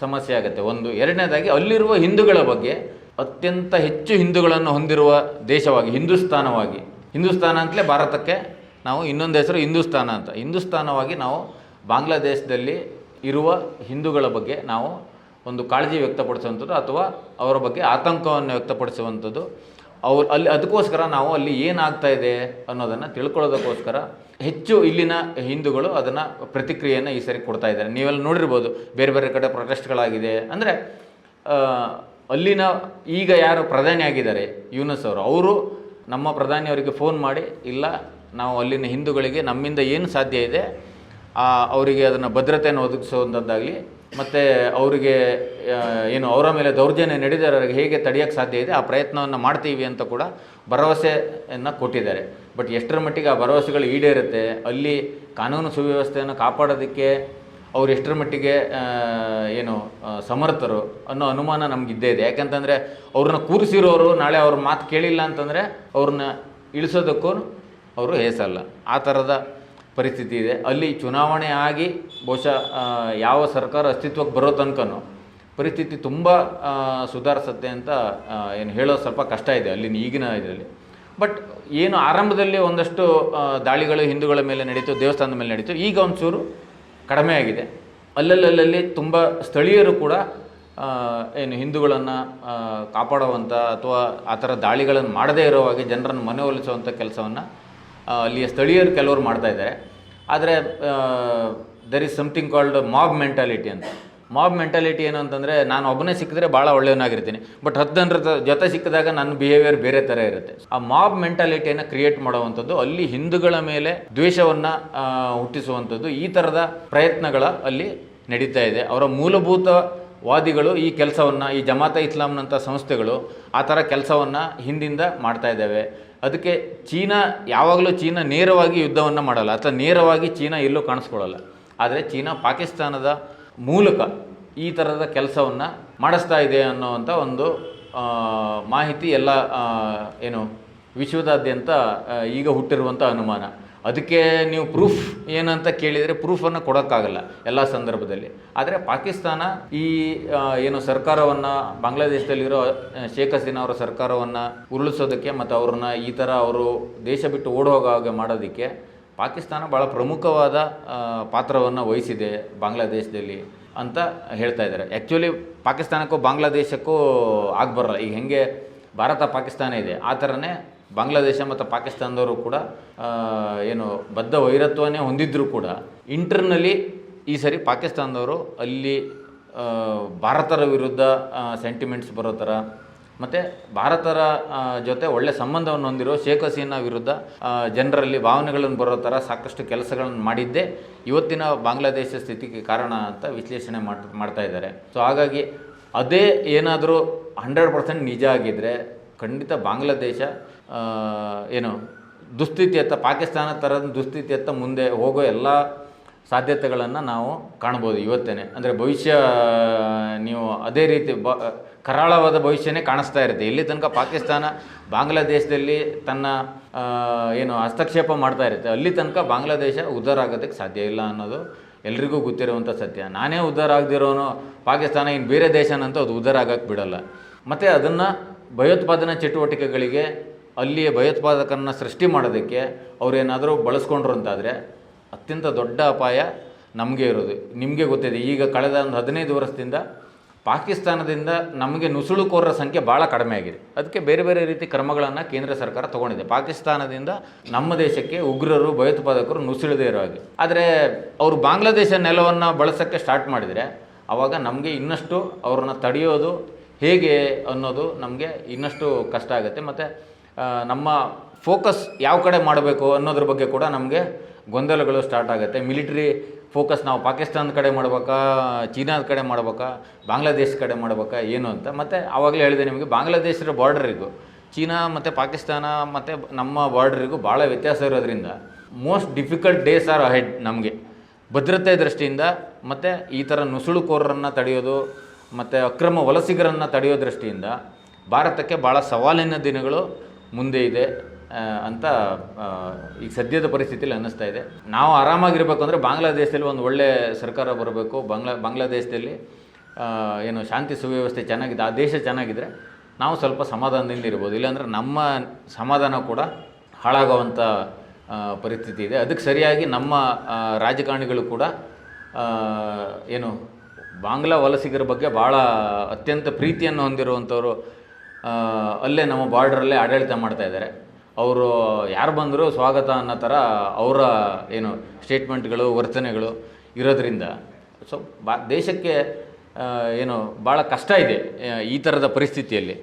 ಸಮಸ್ಯೆ ಆಗುತ್ತೆ. ಒಂದು ಎರಡನೇದಾಗಿ ಅಲ್ಲಿರುವ ಹಿಂದೂಗಳ ಬಗ್ಗೆ ಅತ್ಯಂತ ಹೆಚ್ಚು ಹಿಂದೂಗಳನ್ನು ಹೊಂದಿರುವ ದೇಶವಾಗಿ ಹಿಂದೂಸ್ತಾನವಾಗಿ ಹಿಂದೂಸ್ತಾನ ಅಂತಲೇ ಭಾರತಕ್ಕೆ ನಾವು ಇನ್ನೊಂದು ಹೆಸರು ಹಿಂದೂಸ್ತಾನ ಅಂತ. ಹಿಂದೂಸ್ತಾನವಾಗಿ ನಾವು ಬಾಂಗ್ಲಾದೇಶದಲ್ಲಿ ಇರುವ ಹಿಂದೂಗಳ ಬಗ್ಗೆ ನಾವು ಒಂದು ಕಾಳಜಿ ವ್ಯಕ್ತಪಡಿಸುವಂಥದ್ದು ಅಥವಾ ಅವರ ಬಗ್ಗೆ ಆತಂಕವನ್ನು ವ್ಯಕ್ತಪಡಿಸುವಂಥದ್ದು. ಅವ್ರು ಅಲ್ಲಿ ಅದಕ್ಕೋಸ್ಕರ ನಾವು ಅಲ್ಲಿ ಏನಾಗ್ತಾ ಇದೆ ಅನ್ನೋದನ್ನು ತಿಳ್ಕೊಳ್ಳೋದಕ್ಕೋಸ್ಕರ ಹೆಚ್ಚು ಇಲ್ಲಿನ ಹಿಂದೂಗಳು ಅದನ್ನು ಪ್ರತಿಕ್ರಿಯೆಯನ್ನು ಈ ಸರಿ ಕೊಡ್ತಾ ಇದ್ದಾರೆ. ನೀವೆಲ್ಲ ನೋಡಿರ್ಬೋದು ಬೇರೆ ಬೇರೆ ಕಡೆ ಪ್ರೊಟೆಸ್ಟ್ಗಳಾಗಿದೆ ಅಂದರೆ ಅಲ್ಲಿನ ಈಗ ಯಾರು ಪ್ರಧಾನಿ ಆಗಿದ್ದಾರೆ ಯೂನಸ್ ಅವರು ಅವರು ನಮ್ಮ ಪ್ರಧಾನಿಯವರಿಗೆ ಫೋನ್ ಮಾಡಿ, ಇಲ್ಲ, ನಾವು ಅಲ್ಲಿನ ಹಿಂದೂಗಳಿಗೆ ನಮ್ಮಿಂದ ಏನು ಸಾಧ್ಯ ಇದೆ ಅವರಿಗೆ ಅದನ್ನು ಭದ್ರತೆಯನ್ನು ಒದಗಿಸುವಂಥದ್ದಾಗಲಿ ಮತ್ತು ಅವರಿಗೆ ಏನು ಅವರ ಮೇಲೆ ದೌರ್ಜನ್ಯ ನಡೆದವರಿಗೆ ಹೇಗೆ ತಡೆಯೋಕ್ಕೆ ಸಾಧ್ಯ ಇದೆ, ಆ ಪ್ರಯತ್ನವನ್ನು ಮಾಡ್ತೀವಿ ಅಂತ ಕೂಡ ಭರವಸೆಯನ್ನು ಕೊಟ್ಟಿದ್ದಾರೆ. ಬಟ್ ಎಷ್ಟರ ಮಟ್ಟಿಗೆ ಆ ಭರವಸೆಗಳು ಈಡೇರುತ್ತೆ, ಅಲ್ಲಿ ಕಾನೂನು ಸುವ್ಯವಸ್ಥೆಯನ್ನು ಕಾಪಾಡೋದಕ್ಕೆ ಅವ್ರು ಎಷ್ಟರ ಮಟ್ಟಿಗೆ ಏನು ಸಮರ್ಥರು ಅನ್ನೋ ಅನುಮಾನ ನಮಗಿದ್ದೇ ಇದೆ. ಯಾಕಂತಂದರೆ ಅವ್ರನ್ನ ಕೂರಿಸಿರೋರು ನಾಳೆ ಅವ್ರ ಮಾತು ಕೇಳಿಲ್ಲ ಅಂತಂದರೆ ಅವ್ರನ್ನ ಇಳಿಸೋದಕ್ಕೂ ಅವರು ಹೇಸಲ್ಲ. ಆ ಥರದ ಪರಿಸ್ಥಿತಿ ಇದೆ. ಅಲ್ಲಿ ಚುನಾವಣೆ ಆಗಿ ಬಹುಶಃ ಯಾವ ಸರ್ಕಾರ ಅಸ್ತಿತ್ವಕ್ಕೆ ಬರೋ ತನಕನೂ ಪರಿಸ್ಥಿತಿ ತುಂಬ ಸುಧಾರಿಸುತ್ತೆ ಅಂತ ಏನು ಹೇಳೋದು ಸ್ವಲ್ಪ ಕಷ್ಟ ಇದೆ ಅಲ್ಲಿನ ಈಗಿನ ಇದರಲ್ಲಿ. ಬಟ್ ಏನು ಆರಂಭದಲ್ಲಿ ಒಂದಷ್ಟು ದಾಳಿಗಳು ಹಿಂದೂಗಳ ಮೇಲೆ ನಡೀತು, ದೇವಸ್ಥಾನದ ಮೇಲೆ ನಡೀತು, ಈಗ ಒಂಚೂರು ಕಡಿಮೆ ಆಗಿದೆ. ಅಲ್ಲಲ್ಲಲ್ಲಿ ತುಂಬ ಸ್ಥಳೀಯರು ಕೂಡ ಏನು ಹಿಂದೂಗಳನ್ನು ಕಾಪಾಡುವಂಥ ಅಥವಾ ಆ ಥರ ದಾಳಿಗಳನ್ನು ಮಾಡದೇ ಇರೋ ಹಾಗೆ ಜನರನ್ನು ಮನವೊಲಿಸುವಂಥ ಕೆಲಸವನ್ನು ಅಲ್ಲಿಯ ಸ್ಥಳೀಯರು ಕೆಲವರು ಮಾಡ್ತಾ ಇದ್ದಾರೆ. ಆದರೆ there is something called mob mentality ಅಂತ. ಮಾಬ್ ಮೆಂಟಾಲಿಟಿ ಏನು ಅಂತಂದರೆ, ನಾನು ಒಬ್ಬನೇ ಸಿಕ್ಕಿದ್ರೆ ಭಾಳ ಒಳ್ಳೆಯವನಾಗಿರ್ತೀನಿ. ಬಟ್ ಹತ್ತು ಜನರ ಜೊತೆ ಸಿಕ್ಕಿದಾಗ ನನ್ನ ಬಿಹೇವಿಯರ್ ಬೇರೆ ಥರ ಇರುತ್ತೆ. ಆ ಮಾಬ್ ಮೆಂಟಾಲಿಟಿಯನ್ನು ಕ್ರಿಯೇಟ್ ಮಾಡುವಂಥದ್ದು ಅಲ್ಲಿ ಹಿಂದೂಗಳ ಮೇಲೆ ದ್ವೇಷವನ್ನು ಹುಟ್ಟಿಸುವಂಥದ್ದು ಈ ಥರದ ಪ್ರಯತ್ನಗಳ ಅಲ್ಲಿ ನಡೀತಾ ಇದೆ. ಅವರ ಮೂಲಭೂತ ವಾದಿಗಳು ಈ ಕೆಲಸವನ್ನು, ಈ ಜಮಾತ ಇಸ್ಲಾಂನಂಥ ಸಂಸ್ಥೆಗಳು ಆ ಥರ ಕೆಲಸವನ್ನು ಹಿಂದಿಂದ ಮಾಡ್ತಾ ಇದ್ದಾವೆ. ಅದಕ್ಕೆ ಚೀನಾ, ಯಾವಾಗಲೂ ಚೀನಾ ನೇರವಾಗಿ ಯುದ್ಧವನ್ನು ಮಾಡಲ್ಲ. ಅಥವಾ ನೇರವಾಗಿ ಚೀನಾ ಎಲ್ಲೂ ಕಾಣಿಸ್ಕೊಳ್ಳಲ್ಲ. ಆದರೆ ಚೀನಾ ಪಾಕಿಸ್ತಾನದ ಮೂಲಕ ಈ ಥರದ ಕೆಲಸವನ್ನು ಮಾಡಿಸ್ತಾ ಇದೆ ಅನ್ನೋವಂಥ ಒಂದು ಮಾಹಿತಿ ಎಲ್ಲ ಏನು, ವಿಶ್ವದಾದ್ಯಂತ ಈಗ ಹುಟ್ಟಿರುವಂಥ ಅನುಮಾನ. ಅದಕ್ಕೆ ನೀವು ಪ್ರೂಫ್ ಏನಂತ ಕೇಳಿದರೆ ಪ್ರೂಫನ್ನು ಕೊಡೋಕ್ಕಾಗಲ್ಲ ಎಲ್ಲ ಸಂದರ್ಭದಲ್ಲಿ. ಆದರೆ ಪಾಕಿಸ್ತಾನ ಈ ಏನು ಸರ್ಕಾರವನ್ನು, ಬಾಂಗ್ಲಾದೇಶದಲ್ಲಿರೋ ಶೇಖ್ ಹಸೀನಾ ಅವರ ಸರ್ಕಾರವನ್ನು ಉರುಳಿಸೋದಕ್ಕೆ ಮತ್ತು ಅವ್ರನ್ನ ಈ ಥರ ಅವರು ದೇಶ ಬಿಟ್ಟು ಓಡೋಗ ಹಾಗೆ ಮಾಡೋದಕ್ಕೆ ಪಾಕಿಸ್ತಾನ ಭಾಳ ಪ್ರಮುಖವಾದ ಪಾತ್ರವನ್ನು ವಹಿಸಿದೆ ಬಾಂಗ್ಲಾದೇಶದಲ್ಲಿ ಅಂತ ಹೇಳ್ತಾ ಇದ್ದಾರೆ. ಆ್ಯಕ್ಚುಲಿ ಪಾಕಿಸ್ತಾನಕ್ಕೂ ಬಾಂಗ್ಲಾದೇಶಕ್ಕೂ ಆಗ್ಬರಲ್ಲ ಈಗ ಹೆಂಗೆ ಭಾರತ ಪಾಕಿಸ್ತಾನ ಇದೆ, ಆ ಥರನೇ ಬಾಂಗ್ಲಾದೇಶ ಮತ್ತು ಪಾಕಿಸ್ತಾನದವರು ಕೂಡ ಏನು ಬದ್ಧ ವೈರತ್ವನೇ ಹೊಂದಿದ್ದರೂ ಕೂಡ ಇಂಟರ್ನಲಿ ಈ ಸರಿ ಪಾಕಿಸ್ತಾನದವರು ಅಲ್ಲಿ ಭಾರತರ ವಿರುದ್ಧ ಸೆಂಟಿಮೆಂಟ್ಸ್ ಬರೋ ಥರ ಮತ್ತು ಭಾರತರ ಜೊತೆ ಒಳ್ಳೆ ಸಂಬಂಧವನ್ನು ಹೊಂದಿರೋ ಶೇಖ್ ಹಸೀನಾ ವಿರುದ್ಧ ಜನರಲ್ಲಿ ಭಾವನೆಗಳನ್ನು ಬರೋ ಥರ ಸಾಕಷ್ಟು ಕೆಲಸಗಳನ್ನು ಮಾಡಿದ್ದೇ. ಇವತ್ತಿನ ಬಾಂಗ್ಲಾದೇಶ ಸ್ಥಿತಿಗೆ ಕಾರಣ ಅಂತ ವಿಶ್ಲೇಷಣೆ ಮಾಡ್, ಮಾಡ್ತಾ ಇದ್ದಾರೆ. ಸೊ ಹಾಗಾಗಿ ಅದೇ ಏನಾದರೂ ಹಂಡ್ರೆಡ್ ಪರ್ಸೆಂಟ್ ನಿಜ ಆಗಿದ್ದರೆ ಖಂಡಿತ ಬಾಂಗ್ಲಾದೇಶ ಏನು ದುಸ್ಥಿತಿಯತ್ತ, ಪಾಕಿಸ್ತಾನ ಥರದ ದುಸ್ಥಿತಿಯತ್ತ ಮುಂದೆ ಹೋಗೋ ಎಲ್ಲ ಸಾಧ್ಯತೆಗಳನ್ನು ನಾವು ಕಾಣ್ಬೋದು ಇವತ್ತೇ ಅಂದರೆ ಭವಿಷ್ಯ, ನೀವು ಅದೇ ರೀತಿ ಬ, ಕರಾಳವಾದ ಭವಿಷ್ಯನೇ ಕಾಣಿಸ್ತಾ ಇರುತ್ತೆ. ಇಲ್ಲಿ ತನಕ ಪಾಕಿಸ್ತಾನ, ಬಾಂಗ್ಲಾದೇಶದಲ್ಲಿ ತನ್ನ ಏನು ಹಸ್ತಕ್ಷೇಪ ಮಾಡ್ತಾ ಇರುತ್ತೆ. ಅಲ್ಲಿ ತನಕ ಬಾಂಗ್ಲಾದೇಶ ಉದ್ಧಾರ ಆಗೋದಕ್ಕೆ ಸಾಧ್ಯ ಇಲ್ಲ ಅನ್ನೋದು ಎಲ್ರಿಗೂ ಗೊತ್ತಿರುವಂಥ ಸತ್ಯ. ನಾನೇ ಉದ್ಧಾರ ಆಗದಿರೋನು, ಪಾಕಿಸ್ತಾನ ಇನ್ನು ಬೇರೆ ದೇಶನಂತ ಅದು ಉದ್ಧಾರ ಆಗಕ್ಕೆ ಬಿಡಲ್ಲ. ಮತ್ತು ಅದನ್ನು ಭಯೋತ್ಪಾದನಾ ಚಟುವಟಿಕೆಗಳಿಗೆ ಅಲ್ಲಿಯ ಭಯೋತ್ಪಾದಕರನ್ನ ಸೃಷ್ಟಿ ಮಾಡೋದಕ್ಕೆ ಅವರೇನಾದರೂ ಬಳಸ್ಕೊಂಡ್ರು ಅಂತಾದರೆ ಅತ್ಯಂತ ದೊಡ್ಡ ಅಪಾಯ ನಮಗೆ ಇರೋದು ನಿಮಗೆ ಗೊತ್ತಿದೆ, ಈಗ ಕಳೆದ ಒಂದು ಹದಿನೈದು ವರ್ಷದಿಂದ ಪಾಕಿಸ್ತಾನದಿಂದ ನಮಗೆ ನುಸುಳುಕೋರರ ಸಂಖ್ಯೆ ಭಾಳ ಕಡಿಮೆ ಆಗಿದೆ. ಅದಕ್ಕೆ ಬೇರೆ ಬೇರೆ ರೀತಿ ಕ್ರಮಗಳನ್ನು ಕೇಂದ್ರ ಸರ್ಕಾರ ತಗೊಂಡಿದೆ. ಪಾಕಿಸ್ತಾನದಿಂದ ನಮ್ಮ ದೇಶಕ್ಕೆ ಉಗ್ರರು, ಭಯೋತ್ಪಾದಕರು ನುಸುಳದೇ ಇರೋ ಹಾಗೆ. ಆದರೆ ಅವರು ಬಾಂಗ್ಲಾದೇಶ ನೆಲವನ್ನು ಬಳಸೋಕ್ಕೆ ಸ್ಟಾರ್ಟ್ ಮಾಡಿದರೆ ಆವಾಗ ನಮಗೆ ಇನ್ನಷ್ಟು ಅವ್ರನ್ನ ತಡೆಯೋದು ಹೇಗೆ ಅನ್ನೋದು ನಮಗೆ ಇನ್ನಷ್ಟು ಕಷ್ಟ ಆಗುತ್ತೆ. ಮತ್ತು ನಮ್ಮ ಫೋಕಸ್ ಯಾವ ಕಡೆ ಮಾಡಬೇಕು ಅನ್ನೋದ್ರ ಬಗ್ಗೆ ಕೂಡ ನಮಗೆ ಗೊಂದಲಗಳು ಸ್ಟಾರ್ಟ್ ಆಗುತ್ತೆ. ಮಿಲಿಟ್ರಿ ಫೋಕಸ್ ನಾವು ಪಾಕಿಸ್ತಾನದ ಕಡೆ ಮಾಡ್ಬೇಕಾ, ಚೀನಾದ ಕಡೆ ಮಾಡ್ಬೇಕಾ, ಬಾಂಗ್ಲಾದೇಶ ಕಡೆ ಮಾಡ್ಬೇಕಾ, ಏನು ಅಂತ. ಮತ್ತು ಆವಾಗಲೇ ಹೇಳಿದೆ ನಿಮಗೆ ಬಾಂಗ್ಲಾದೇಶದ ಬಾರ್ಡ್ರಿಗೂ ಚೀನಾ ಮತ್ತು ಪಾಕಿಸ್ತಾನ ಮತ್ತು ನಮ್ಮ ಬಾರ್ಡ್ರಿಗೂ ಭಾಳ ವ್ಯತ್ಯಾಸ ಇರೋದ್ರಿಂದ most difficult days are ahead ನಮಗೆ. ಭದ್ರತೆ ದೃಷ್ಟಿಯಿಂದ ಮತ್ತು ಈ ಥರ ನುಸುಳುಕೋರರನ್ನು ತಡೆಯೋದು, ಮತ್ತು ಅಕ್ರಮ ವಲಸಿಗರನ್ನು ತಡೆಯೋ ದೃಷ್ಟಿಯಿಂದ ಭಾರತಕ್ಕೆ ಭಾಳ ಸವಾಲಿನ ದಿನಗಳು ಮುಂದೆ ಇದೆ. ಅಂತ ಈಗ ಸದ್ಯದ ಪರಿಸ್ಥಿತಿಯಲ್ಲಿ ಅನ್ನಿಸ್ತಾ ಇದೆ. ನಾವು ಆರಾಮಾಗಿರಬೇಕು ಅಂದರೆ ಬಾಂಗ್ಲಾದೇಶದಲ್ಲಿ ಒಂದು ಒಳ್ಳೆಯ ಸರ್ಕಾರ ಬರಬೇಕು. ಬಾಂಗ್ಲಾ, ಬಾಂಗ್ಲಾದೇಶದಲ್ಲಿ ಏನು ಶಾಂತಿ ಸುವ್ಯವಸ್ಥೆ ಚೆನ್ನಾಗಿದೆ, ಆ ದೇಶ ಚೆನ್ನಾಗಿದ್ದರೆ ನಾವು ಸ್ವಲ್ಪ ಸಮಾಧಾನದಿಂದ ಇರ್ಬೋದು. ಇಲ್ಲಾಂದರೆ ನಮ್ಮ ಸಮಾಧಾನ ಕೂಡ ಹಾಳಾಗುವಂಥ ಪರಿಸ್ಥಿತಿ ಇದೆ. ಅದಕ್ಕೆ ಸರಿಯಾಗಿ ನಮ್ಮ ರಾಜಕಾರಣಿಗಳು ಕೂಡ ಏನು ಬಾಂಗ್ಲಾ ವಲಸಿಗರ ಬಗ್ಗೆ ಭಾಳ ಅತ್ಯಂತ ಪ್ರೀತಿಯನ್ನು ಹೊಂದಿರುವಂಥವರು ಅಲ್ಲೇ ನಮ್ಮ ಬಾರ್ಡ್ರಲ್ಲೇ ಆಡಳಿತ ಮಾಡ್ತಾ ಇದ್ದಾರೆ. ಅವರು ಯಾರು ಬಂದರೂ ಸ್ವಾಗತ ಅನ್ನೋ ಥರ ಅವರ ಏನು ಸ್ಟೇಟ್ಮೆಂಟ್ಗಳು, ವರ್ತನೆಗಳು ಇರೋದ್ರಿಂದ. ಸೊ ಬಾ, ದೇಶಕ್ಕೆ ಏನು, ಭಾಳ ಕಷ್ಟ ಇದೆ ಈ ಥರದ ಪರಿಸ್ಥಿತಿಯಲ್ಲಿ.